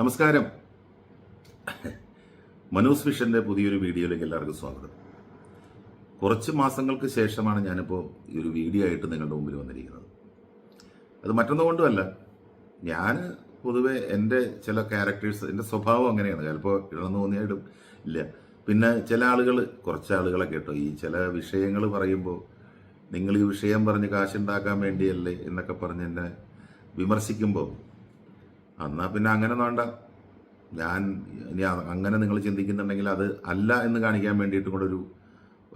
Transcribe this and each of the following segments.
നമസ്കാരം. മനോസ് വിഷന്റെ പുതിയൊരു വീഡിയോയിലേക്ക് എല്ലാവർക്കും സ്വാഗതം. കുറച്ച് മാസങ്ങൾക്ക് ശേഷമാണ് ഞാനിപ്പോൾ ഈ ഒരു വീഡിയോ ആയിട്ട് നിങ്ങളുടെ മുമ്പിൽ വന്നിരിക്കുന്നത്. അത് മറ്റൊന്നും കൊണ്ടുമല്ല. ഞാൻ പൊതുവെ എന്റെ ചില ക്യാരക്ടേഴ്സ് എന്റെ സ്വഭാവം അങ്ങനെയാണ്. ചിലപ്പോൾ ഇടണം തോന്നിയായിട്ടും ഇല്ല. പിന്നെ ചില ആളുകൾ കുറച്ച് ആളുകളെ കേട്ടോ ഈ ചില വിഷയങ്ങൾ പറയുമ്പോൾ നിങ്ങൾ ഈ വിഷയം പറഞ്ഞ് കാശുണ്ടാക്കാൻ വേണ്ടിയല്ലേ എന്നൊക്കെ പറഞ്ഞ് എന്നെ വിമർശിക്കുമ്പോൾ എന്നാ പിന്നെ അങ്ങനെ വേണ്ട. ഞാൻ ഇനി അങ്ങനെ നിങ്ങൾ ചിന്തിക്കുന്നുണ്ടെങ്കിൽ അത് അല്ല എന്ന് കാണിക്കാൻ വേണ്ടിയിട്ട് കൂടെ ഒരു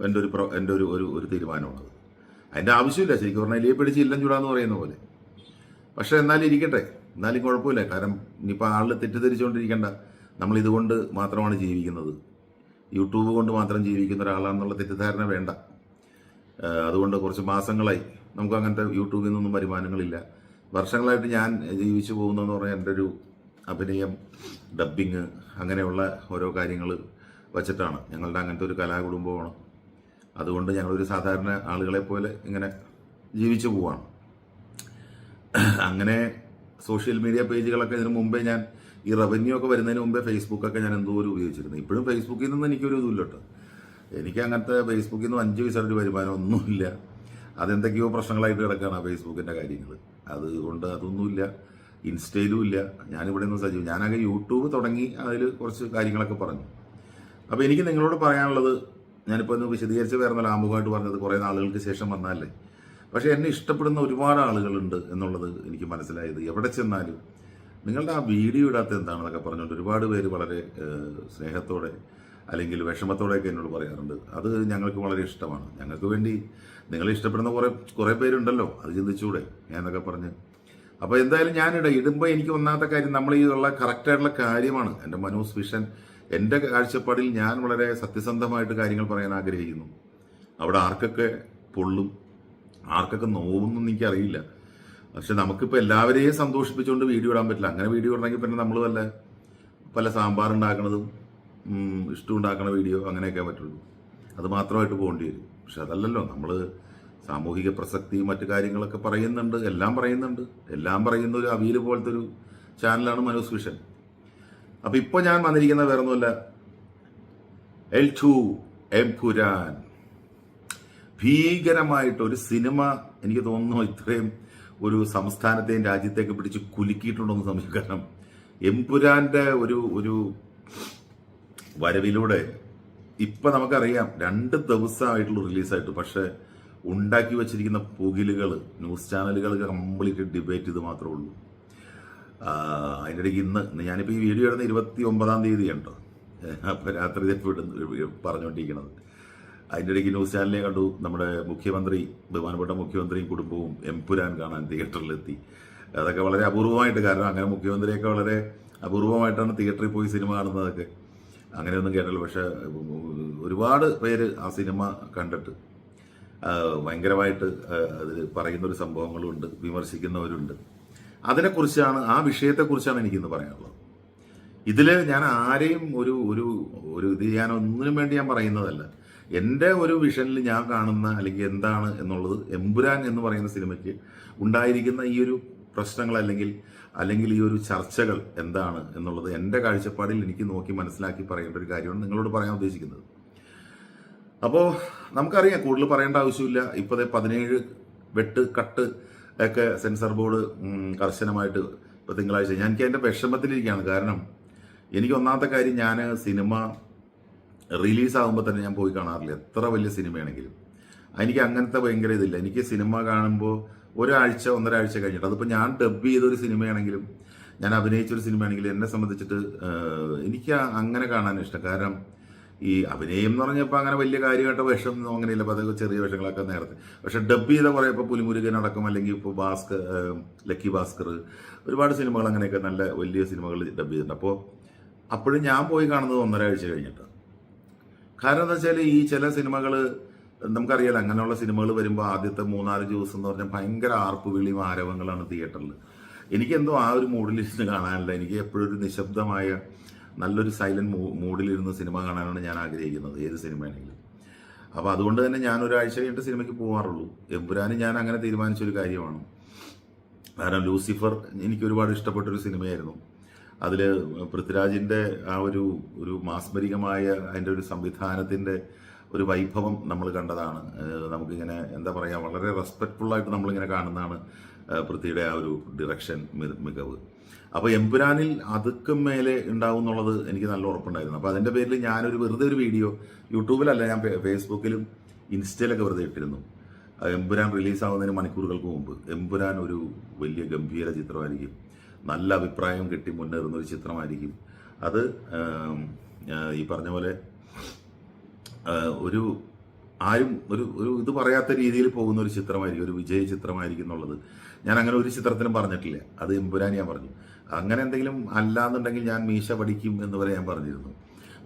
എന്റെ ഒരു എന്റെ ഒരു ഒരു ഒരു തീരുമാനമാണത്. അതിന്റെ ആവശ്യമില്ല. ശരിക്കും പറഞ്ഞാൽ എലിയെ പിടിച്ച് ഇല്ലം ചൂടാന്ന് പറയുന്ന പോലെ. പക്ഷേ എന്നാലും ഇരിക്കട്ടെ. എന്നാലും കുഴപ്പമില്ല. കാരണം ഇനിയിപ്പോൾ ആളിൽ തെറ്റിദ്ധരിച്ചുകൊണ്ടിരിക്കേണ്ട. നമ്മൾ ഇതുകൊണ്ട് മാത്രമാണ് ജീവിക്കുന്നത്. യൂട്യൂബ് കൊണ്ട് മാത്രം ജീവിക്കുന്ന ഒരാളാണെന്നുള്ള തെറ്റിദ്ധാരണ വേണ്ട. അതുകൊണ്ട് കുറച്ച് മാസങ്ങളായി നമുക്ക് അങ്ങനത്തെ യൂട്യൂബിൽ നിന്നൊന്നും വരുമാനങ്ങളില്ല. വർഷങ്ങളായിട്ട് ഞാൻ ജീവിച്ചു പോകുന്നതെന്ന് പറഞ്ഞാൽ എന്റെ ഒരു അഭിനയം ഡബ്ബിങ് അങ്ങനെയുള്ള ഓരോ കാര്യങ്ങൾ വച്ചിട്ടാണ്. ഞങ്ങളുടെ അങ്ങനത്തെ ഒരു കലാകുടുംബമാണ്. അതുകൊണ്ട് ഞങ്ങളൊരു സാധാരണ ആളുകളെ പോലെ ഇങ്ങനെ ജീവിച്ചു പോവാണ്. അങ്ങനെ സോഷ്യൽ മീഡിയ പേജുകളൊക്കെ ഇതിനു മുമ്പേ ഞാൻ ഈ റവന്യൂ ഒക്കെ വരുന്നതിന് മുമ്പേ ഫേസ്ബുക്കൊക്കെ ഞാൻ എന്തോ ഒരു ഉപയോഗിച്ചിരുന്നു. ഇപ്പോഴും ഫേസ്ബുക്കിൽ നിന്ന് എനിക്കൊരു ഇതുമില്ല കേട്ടോ. എനിക്ക് അങ്ങനത്തെ ഫേസ്ബുക്കിൽ നിന്ന് അഞ്ച് പൈസ ഒരു വരുമാനം ഒന്നുമില്ല. അതെന്തൊക്കെയോ പ്രശ്നങ്ങളായിട്ട് കിടക്കുകയാണ് ഫേസ്ബുക്കിന്റെ കാര്യങ്ങൾ. അതുകൊണ്ട് അതൊന്നുമില്ല. ഇൻസ്റ്റയിലും ഇല്ല. ഞാനിവിടെ നിന്ന് സജീവം. ഞാനൊക്കെ യൂട്യൂബ് തുടങ്ങി അതിൽ കുറച്ച് കാര്യങ്ങളൊക്കെ പറഞ്ഞു. അപ്പോൾ എനിക്ക് നിങ്ങളോട് പറയാനുള്ളത് ഞാനിപ്പോൾ ഒന്ന് വിശദീകരിച്ച് വേറെ നല്ല ആമുഖമായിട്ട് പറഞ്ഞത് കുറേ നാളുകൾക്ക് ശേഷം വന്നാലേ പക്ഷേ എന്നെ ഇഷ്ടപ്പെടുന്ന ഒരുപാട് ആളുകളുണ്ട് എന്നുള്ളത് എനിക്ക് മനസ്സിലായത് എവിടെ ചെന്നാലും നിങ്ങളുടെ ആ വീഡിയോ ഇടാത്ത എന്താണെന്നൊക്കെ പറഞ്ഞുകൊണ്ട് ഒരുപാട് പേര് വളരെ സ്നേഹത്തോടെ അല്ലെങ്കിൽ വിഷമത്തോടെയൊക്കെ എന്നോട് പറയാറുണ്ട്. അത് ഞങ്ങൾക്ക് വളരെ ഇഷ്ടമാണ്. ഞങ്ങൾക്ക് വേണ്ടി നിങ്ങൾ ഇഷ്ടപ്പെടുന്ന കുറേ കുറേ പേരുണ്ടല്ലോ. അത് ചിന്തിച്ചൂടെ എന്നൊക്കെ പറഞ്ഞ്. അപ്പോൾ എന്തായാലും ഞാനിട ഇടുമ്പോൾ എനിക്ക് ഒന്നാമത്തെ കാര്യം നമ്മൾ ഈ ഉള്ള കറക്റ്റായിട്ടുള്ള കാര്യമാണ്. എന്റെ മനോസ് വിഷൻ എന്റെ കാഴ്ചപ്പാടിൽ ഞാൻ വളരെ സത്യസന്ധമായിട്ട് കാര്യങ്ങൾ പറയാൻ ആഗ്രഹിക്കുന്നു. അവിടെ ആർക്കൊക്കെ പൊള്ളും ആർക്കൊക്കെ നോവുമെന്നൊന്നും എനിക്കറിയില്ല. പക്ഷെ നമുക്കിപ്പോൾ എല്ലാവരെയും സന്തോഷിപ്പിച്ചുകൊണ്ട് വീഡിയോ ഇടാൻ പറ്റില്ല. അങ്ങനെ വീഡിയോ ഇടണമെങ്കിൽ പിന്നെ നമ്മൾ വല്ല പല സാമ്പാർ ഉണ്ടാക്കണതും ഉം, ഇഷ്ടം ഉണ്ടാക്കണ വീഡിയോ അങ്ങനെയൊക്കെ പറ്റുള്ളൂ. അത് മാത്രമായിട്ട് പോകേണ്ടി വരും. പക്ഷെ അതല്ലല്ലോ നമ്മൾ സാമൂഹിക പ്രസക്തി മറ്റു കാര്യങ്ങളൊക്കെ പറയുന്നുണ്ട് എല്ലാം പറയുന്നുണ്ട്. എല്ലാം പറയുന്ന ഒരു അവീൽ പോലത്തെ ഒരു ചാനലാണ് മനോസ് വിഷൻ. അപ്പം ഇപ്പോൾ ഞാൻ വന്നിരിക്കുന്ന വേറെ ഒന്നുമല്ല എൽ ടു എംപുരാൻ ഭീകരമായിട്ട് ഒരു സിനിമ എനിക്ക് തോന്നുന്നു ഇത്രയും ഒരു സംസ്ഥാനത്തെയും രാജ്യത്തേക്ക് പിടിച്ച് കുലുക്കിയിട്ടുണ്ടെന്ന് സംശയം. കാരണം എംപുരാന്റെ ഒരു ഒരു വരവിലൂടെ ഇപ്പൊ നമുക്കറിയാം രണ്ട് ദിവസമായിട്ടുള്ള റിലീസായിട്ട് പക്ഷെ ഉണ്ടാക്കി വെച്ചിരിക്കുന്ന പുകിലുകൾ ന്യൂസ് ചാനലുകൾ കംപ്ലീറ്റ് ഡിബേറ്റ് ഇത് മാത്രമേ ഉള്ളൂ. അതിന്റെ ഇടയ്ക്ക് ഇന്ന് ഞാനിപ്പോൾ ഈ വീഡിയോ ഇടുന്ന ഇരുപത്തി ഒമ്പതാം തീയതി കേട്ടോ അപ്പോൾ രാത്രി പറഞ്ഞുകൊണ്ടിരിക്കുന്നത് അതിന്റെ ഇടയ്ക്ക് ന്യൂസ് ചാനലിനെ കണ്ടു. നമ്മുടെ മുഖ്യമന്ത്രി ബഹുമാനപ്പെട്ട മുഖ്യമന്ത്രിയും കുടുംബവും എംപുരാൻ കാണാൻ തിയേറ്ററിലെത്തി അതൊക്കെ വളരെ അപൂർവമായിട്ട് കാരണം അങ്ങനെ മുഖ്യമന്ത്രിയൊക്കെ വളരെ അപൂർവമായിട്ടാണ് തിയേറ്ററിൽ പോയി സിനിമ കാണുന്നതൊക്കെ. അങ്ങനെയൊന്നും കേട്ടല്ലോ പക്ഷെ ഒരുപാട് പേര് ആ സിനിമ കണ്ടിട്ട് ഭയങ്കരമായിട്ട് അതിൽ പറയുന്നൊരു സംഭവങ്ങളുണ്ട് വിമർശിക്കുന്നവരുണ്ട്. അതിനെക്കുറിച്ചാണ് ആ വിഷയത്തെക്കുറിച്ചാണ് എനിക്കിന്ന് പറയാനുള്ളത്. ഇതിൽ ഞാൻ ആരെയും ഒരു ഒരു ഒരു ഇത് ഞാൻ ഒന്നിനും വേണ്ടി ഞാൻ പറയുന്നതല്ല. എന്റെ ഒരു വിഷനിൽ ഞാൻ കാണുന്ന അല്ലെങ്കിൽ എന്താണ് എന്നുള്ളത് എമ്പുരാൻ എന്ന് പറയുന്ന സിനിമയ്ക്ക് ഉണ്ടായിരിക്കുന്ന ഈ ഒരു പ്രശ്നങ്ങൾ അല്ലെങ്കിൽ അല്ലെങ്കിൽ ഈ ഒരു ചർച്ചകൾ എന്താണ് എന്നുള്ളത് എന്റെ കാഴ്ചപ്പാടിൽ എനിക്ക് നോക്കി മനസ്സിലാക്കി പറയേണ്ട ഒരു കാര്യമാണ് നിങ്ങളോട് പറയാൻ ഉദ്ദേശിക്കുന്നത്. അപ്പോൾ നമുക്കറിയാം കൂടുതൽ പറയേണ്ട ആവശ്യമില്ല. ഇപ്പോഴത്തെ പതിനേഴ് വെട്ട് കട്ട് ഒക്കെ സെൻസർ ബോർഡ് കർശനമായിട്ട് ഇപ്പോൾ തിങ്കളാഴ്ച ഞാൻ എനിക്ക് അതിന്റെ വിഷമത്തിലിരിക്കുകയാണ്. കാരണം എനിക്ക് ഒന്നാമത്തെ കാര്യം ഞാൻ സിനിമ റിലീസാകുമ്പോൾ തന്നെ ഞാൻ പോയി കാണാറില്ല. എത്ര വലിയ സിനിമയാണെങ്കിലും. എനിക്ക് അങ്ങനത്തെ ഭയങ്കര ഇതില്ല. എനിക്ക് സിനിമ കാണുമ്പോൾ ഒരാഴ്ച ഒന്നരാഴ്ച കഴിഞ്ഞിട്ട്. അതിപ്പോൾ ഞാൻ ഡബ് ചെയ്തൊരു സിനിമയാണെങ്കിലും ഞാൻ അഭിനയിച്ചൊരു സിനിമയാണെങ്കിലും എന്നെ സംബന്ധിച്ചിട്ട് എനിക്ക് അങ്ങനെ കാണാൻ ഇഷ്ടം. കാരണം ഈ അഭിനയം എന്ന് പറഞ്ഞപ്പോൾ അങ്ങനെ വലിയ കാര്യമായിട്ട് വേഷം ഒന്നും അങ്ങനെയില്ല. അപ്പോൾ അതൊക്കെ ചെറിയ വേഷങ്ങളൊക്കെ നേരത്തെ. പക്ഷെ ഡബ് ചെയ്ത കുറേ ഇപ്പോൾ പുലിമുരുകൻ അടക്കം അല്ലെങ്കിൽ ഇപ്പോൾ ഭാസ്കർ ലക്കി ഭാസ്കർ ഒരുപാട് സിനിമകൾ അങ്ങനെയൊക്കെ നല്ല വലിയ സിനിമകൾ ഡബ് ചെയ്തിട്ടുണ്ട്. അപ്പോൾ അപ്പോഴും ഞാൻ പോയി കാണുന്നത് ഒന്നരാഴ്ച കഴിഞ്ഞിട്ടാണ് കാരണം എന്താ വെച്ചാൽ ഈ ചില സിനിമകൾ നമുക്കറിയാലോ അങ്ങനെയുള്ള സിനിമകൾ വരുമ്പോൾ ആദ്യത്തെ മൂന്നാൽ ദിവസം എന്ന് പറഞ്ഞാൽ ഭയങ്കര ആർപ്പ് വിളിയും ആരവങ്ങളാണ് തിയേറ്ററിൽ എനിക്കെന്തോ ആ ഒരു മൂഡിലിരുന്ന് കാണാനില്ല എനിക്ക് എപ്പോഴും ഒരു നിശബ്ദമായ നല്ലൊരു സൈലന്റ് മൂഡിലിരുന്ന് സിനിമ കാണാനാണ് ഞാൻ ആഗ്രഹിക്കുന്നത് ഏത് സിനിമയാണെങ്കിലും. അപ്പോൾ അതുകൊണ്ട് തന്നെ ഞാൻ ഒരാഴ്ച കഴിഞ്ഞിട്ട് സിനിമയ്ക്ക് പോകാറുള്ളൂ എമ്പുരാനും ഞാൻ അങ്ങനെ തീരുമാനിച്ചൊരു കാര്യമാണ്. കാരണം ലൂസിഫർ എനിക്ക് ഒരുപാട് ഇഷ്ടപ്പെട്ടൊരു സിനിമയായിരുന്നു. അതിൽ പൃഥ്വിരാജിന്റെ ആ ഒരു ഒരു മാസ്മരികമായ അതിന്റെ ഒരു സംവിധാനത്തിന്റെ ഒരു വൈഭവം നമ്മൾ കണ്ടതാണ്. നമുക്കിങ്ങനെ എന്താ പറയുക വളരെ റെസ്പെക്റ്റ്ഫുള്ളായിട്ട് നമ്മളിങ്ങനെ കാണുന്നതാണ് പൃഥ്വിയുടെ ആ ഒരു ഡിറക്ഷൻ മികവ്. അപ്പോൾ എമ്പുരാനിൽ അതുക്കും മേലെ ഉണ്ടാവും എന്നുള്ളത് എനിക്ക് നല്ല ഉറപ്പുണ്ടായിരുന്നു. അപ്പോൾ അതിന്റെ പേരിൽ ഞാനൊരു വെറുതെ ഒരു വീഡിയോ യൂട്യൂബിലല്ല ഞാൻ ഫേസ്ബുക്കിലും ഇൻസ്റ്റയിലൊക്കെ വെറുതെ ഇട്ടിരുന്നു. എമ്പുരാൻ റിലീസാവുന്നതിന് മണിക്കൂറുകൾക്ക് മുമ്പ്. എമ്പുരാൻ ഒരു വലിയ ഗംഭീര ചിത്രമായിരിക്കും. നല്ല അഭിപ്രായം കിട്ടി മുന്നേറുന്ന ഒരു ചിത്രമായിരിക്കും. അത് ഈ പറഞ്ഞ പോലെ ഒരു ആരും ഒരു ഒരു ഇത് പറയാത്ത രീതിയിൽ പോകുന്ന ഒരു ചിത്രമായിരിക്കും ഒരു വിജയ ചിത്രമായിരിക്കും എന്നുള്ളത്. ഞാൻ അങ്ങനെ ഒരു ചിത്രത്തിനും പറഞ്ഞിട്ടില്ല. അത് എമ്പുരാൻ ഞാൻ പറഞ്ഞു. അങ്ങനെ എന്തെങ്കിലും അല്ലാന്നുണ്ടെങ്കിൽ ഞാൻ മീശ പഠിക്കും എന്ന് വരെ ഞാൻ പറഞ്ഞിരുന്നു.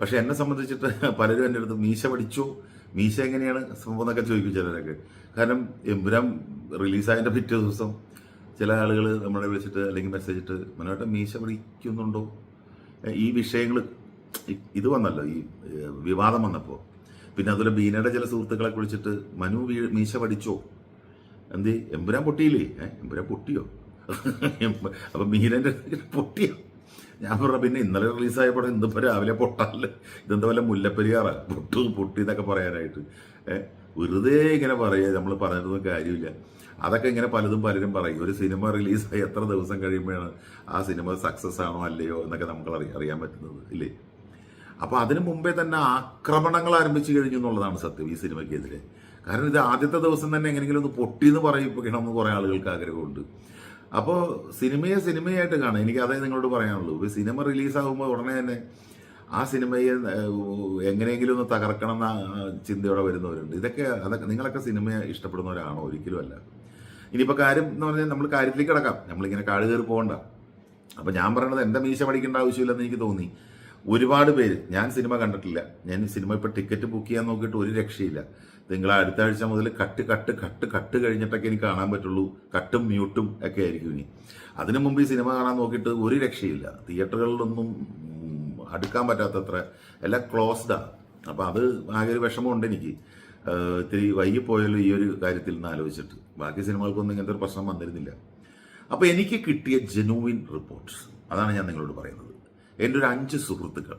പക്ഷെ എന്നെ സംബന്ധിച്ചിട്ട് പലരും എന്റെ അടുത്ത് മീശ പഠിച്ചോ? മീശ എങ്ങനെയാണ് സംഭവം എന്നൊക്കെ ചോദിക്കും ചിലരൊക്കെ. കാരണം എമ്പുരാൻ റിലീസായതിന്റെ പിറ്റേ ദിവസം ചില ആളുകൾ നമ്മളെ വിളിച്ചിട്ട് അല്ലെങ്കിൽ മെസ്സേജ് ഇട്ട് മനോട്ടെ മീശ പഠിക്കുന്നുണ്ടോ? ഈ വിഷയങ്ങൾ ഇത് വന്നല്ലോ ഈ വിവാദം വന്നപ്പോൾ. പിന്നെ അതുപോലെ ബീനയുടെ ചില സുഹൃത്തുക്കളെ കുളിച്ചിട്ട് മനു വീ- മീശ പഠിച്ചോ? എന്ത്? എമ്പുരാൻ പൊട്ടിയില്ലേ? ഏഹ് എമ്പുരാൻ പൊട്ടിയോ? അപ്പൊ മീനന്റെ പൊട്ടിയോ? ഞാൻ പറഞ്ഞ പിന്നെ ഇന്നലെ റിലീസായ പടം ഇന്നിപ്പോ രാവിലെ പൊട്ടാല്ലേ ഇതെന്താ വല്ല മുല്ലപ്പെരിയാറാ? പൊട്ടു പൊട്ടി എന്നൊക്കെ പറയാനായിട്ട്. ഏഹ് വെറുതെ ഇങ്ങനെ പറയുക നമ്മൾ പറഞ്ഞിട്ടൊന്നും കാര്യമില്ല. അതൊക്കെ ഇങ്ങനെ പലതും പലരും പറയും. ഒരു സിനിമ റിലീസായി എത്ര ദിവസം കഴിയുമ്പോഴാണ് ആ സിനിമ സക്സസ് ആണോ അല്ലയോ എന്നൊക്കെ നമുക്ക് അറിയാൻ പറ്റുന്നത്. ഇല്ലേ? അപ്പൊ അതിനു മുമ്പേ തന്നെ ആക്രമണങ്ങൾ ആരംഭിച്ചു കഴിഞ്ഞു എന്നുള്ളതാണ് സത്യം ഈ സിനിമയ്ക്കെതിരെ. കാരണം ഇത് ആദ്യത്തെ ദിവസം തന്നെ എങ്ങനെയെങ്കിലും ഒന്ന് പൊട്ടിയെന്ന് പറയിപ്പിക്കണമെന്ന് കുറേ ആളുകൾക്ക് ആഗ്രഹമുണ്ട്. അപ്പോൾ സിനിമയെ സിനിമയായിട്ട് കാണാം. എനിക്ക് അതേ നിങ്ങളോട് പറയാനുള്ളൂ. ഇപ്പോൾ സിനിമ റിലീസാകുമ്പോൾ ഉടനെ തന്നെ ആ സിനിമയെ എങ്ങനെയെങ്കിലും ഒന്ന് തകർക്കണം എന്ന ചിന്തയോടെ വരുന്നവരുണ്ട്. ഇതൊക്കെ അതൊക്കെ നിങ്ങളൊക്കെ സിനിമയെ ഇഷ്ടപ്പെടുന്നവരാണോ? ഒരിക്കലും അല്ല. ഇനിയിപ്പോൾ കാര്യം എന്ന് പറഞ്ഞാൽ നമ്മൾ കാര്യത്തിലേക്ക് കിടക്കാം. നമ്മളിങ്ങനെ കാട് കയറി പോകണ്ട. അപ്പോൾ ഞാൻ പറയണത് എന്റെ മീശ പഠിക്കേണ്ട ആവശ്യമില്ലെന്ന് എനിക്ക് തോന്നി. ഒരുപാട് പേര് ഞാൻ സിനിമ കണ്ടിട്ടില്ല. ഞാൻ സിനിമ ഇപ്പോൾ ടിക്കറ്റ് ബുക്ക് ചെയ്യാൻ നോക്കിയിട്ട് ഒരു രക്ഷയില്ല. നിങ്ങൾ അടുത്ത ആഴ്ച മുതൽ കട്ട് കട്ട് കട്ട് കട്ട് കഴിഞ്ഞിട്ടൊക്കെ എനിക്ക് കാണാൻ പറ്റുള്ളൂ. കട്ടും മ്യൂട്ടും ഒക്കെ ആയിരിക്കും ഇനി. അതിനു മുമ്പ് ഈ സിനിമ കാണാൻ നോക്കിയിട്ട് ഒരു രക്ഷയില്ല. തിയേറ്ററുകളിലൊന്നും അടുക്കാൻ പറ്റാത്തത്ര എല്ലാം ക്ലോസ്ഡാ അപ്പം അത് ആകെ ഒരു വിഷമമുണ്ട് എനിക്ക്. ഇത്തിരി വൈകി പോയാലും ഈ ഒരു കാര്യത്തിൽ നിന്ന് ആലോചിച്ചിട്ട്. ബാക്കി സിനിമകൾക്കൊന്നും ഇങ്ങനത്തെ ഒരു പ്രശ്നം വന്നിരുന്നില്ല. അപ്പോൾ എനിക്ക് കിട്ടിയ ജെനുവിൻ റിപ്പോർട്ട്സ് അതാണ് ഞാൻ നിങ്ങളോട് പറയുന്നത്. എന്റെ ഒരു അഞ്ച് സുഹൃത്തുക്കൾ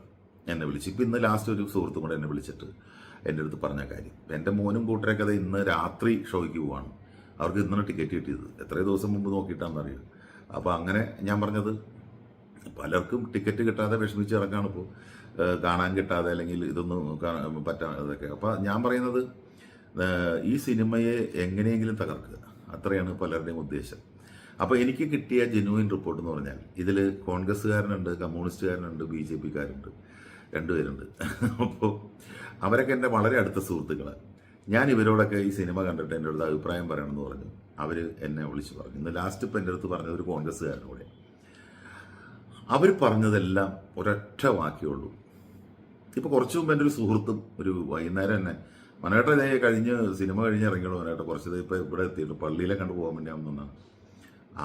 എന്നെ വിളിച്ചു. ഇപ്പം ഇന്ന് ലാസ്റ്റ് ഒരു സുഹൃത്തും കൂടെ എന്നെ വിളിച്ചിട്ട് എന്റെ അടുത്ത് പറഞ്ഞ കാര്യം. എന്റെ മോനും കൂട്ടരൊക്കെ അത് ഇന്ന് രാത്രി ഷോയ്ക്ക് പോവാണ്. അവർക്ക് ഇന്നലെ ടിക്കറ്റ് കിട്ടിയത്. എത്രയോ ദിവസം മുമ്പ് നോക്കിയിട്ടാണെന്നറിയോ. അപ്പോൾ അങ്ങനെ ഞാൻ പറഞ്ഞത് പലർക്കും ടിക്കറ്റ് കിട്ടാതെ വിഷമിച്ച് ഇറങ്ങാണ് ഇപ്പോൾ കാണാൻ കിട്ടാതെ അല്ലെങ്കിൽ ഇതൊന്നും പറ്റാ പറ്റാതൊക്കെ അപ്പോൾ ഞാൻ പറയുന്നത് ഈ സിനിമയെ എങ്ങനെയെങ്കിലും തകർക്കുക. അത്രയാണ് പലരുടെയും ഉദ്ദേശം. അപ്പോൾ എനിക്ക് കിട്ടിയ ജെനുവിൻ റിപ്പോർട്ട് എന്ന് പറഞ്ഞാൽ ഇതിൽ കോൺഗ്രസ്സുകാരനുണ്ട് കമ്മ്യൂണിസ്റ്റുകാരനുണ്ട് ബി ജെ പിക്കാരുണ്ട് രണ്ടുപേരുണ്ട്. അപ്പോൾ അവരൊക്കെ എന്റെ വളരെ അടുത്ത സുഹൃത്തുക്കളാണ് ഞാൻ ഇവരോടൊക്കെ ഈ സിനിമ കണ്ടിട്ട് എന്റെ അടുത്ത് അഭിപ്രായം പറയണമെന്ന് പറഞ്ഞു. അവർ എന്നെ വിളിച്ചു പറഞ്ഞു. ഇന്ന് ലാസ്റ്റ് ഇപ്പം എന്റെ അടുത്ത് പറഞ്ഞത് ഒരു കോൺഗ്രസ്സുകാരനോടെ അവർ പറഞ്ഞതെല്ലാം ഒരൊറ്റ വാക്കിയുള്ളൂ ഇപ്പോൾ കുറച്ച് മുമ്പ് എന്റെ ഒരു സുഹൃത്തും ഒരു വൈകുന്നേരം തന്നെ മനേട്ട കഴിഞ്ഞ് സിനിമ കഴിഞ്ഞ് ഇറങ്ങിയുള്ളൂ മനേട്ട കുറച്ച് ഇപ്പോൾ ഇവിടെ എത്തിയിട്ട് പള്ളിയിലെ കണ്ടു പോകാൻ വേണ്ടി വന്നതാണ്.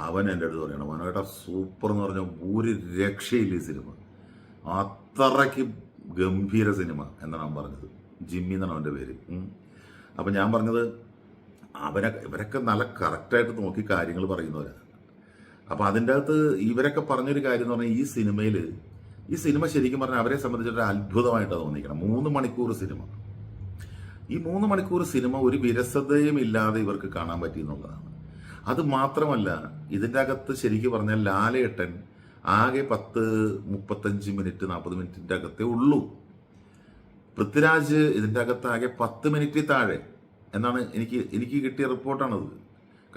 അവൻ എന്റെ അടുത്ത് പറയണം മനോട്ട സൂപ്പർ എന്ന് പറഞ്ഞാൽ ഒരു രക്ഷയില്ല ഈ സിനിമ അത്രയ്ക്ക് ഗംഭീര സിനിമ എന്നാണ് അവൻ പറഞ്ഞത്. ജിമ്മി എന്നാണ് അവന്റെ പേര്. അപ്പം ഞാൻ പറഞ്ഞത് അവരെ ഇവരൊക്കെ നല്ല കറക്റ്റായിട്ട് നോക്കി കാര്യങ്ങൾ പറയുന്നവരാണ് അപ്പം അതിന്റെ അകത്ത് ഇവരൊക്കെ പറഞ്ഞൊരു കാര്യം എന്ന് പറഞ്ഞാൽ ഈ സിനിമയിൽ ഈ സിനിമ ശരിക്കും പറഞ്ഞാൽ അവരെ സംബന്ധിച്ചിട്ട് ഒരു അത്ഭുതമായിട്ടാണ് തോന്നിക്കണം മൂന്ന് മണിക്കൂർ സിനിമ ഈ മൂന്ന് മണിക്കൂർ സിനിമ ഒരു വിരസതയും ഇല്ലാതെ ഇവർക്ക് കാണാൻ പറ്റി എന്നുള്ളതാണ്. അത് മാത്രമല്ല ഇതിന്റെ അകത്ത് ശരിക്കും പറഞ്ഞാൽ ലാലേട്ടൻ ആകെ പത്ത് മുപ്പത്തഞ്ച് മിനിറ്റ് നാൽപ്പത് മിനിറ്റിന്റെ അകത്തേ ഉള്ളൂ. പൃഥ്വിരാജ് ഇതിന്റെ അകത്ത് ആകെ പത്ത് മിനിറ്റിൽ താഴെ എന്നാണ് എനിക്ക് എനിക്ക് കിട്ടിയ റിപ്പോർട്ടാണത്.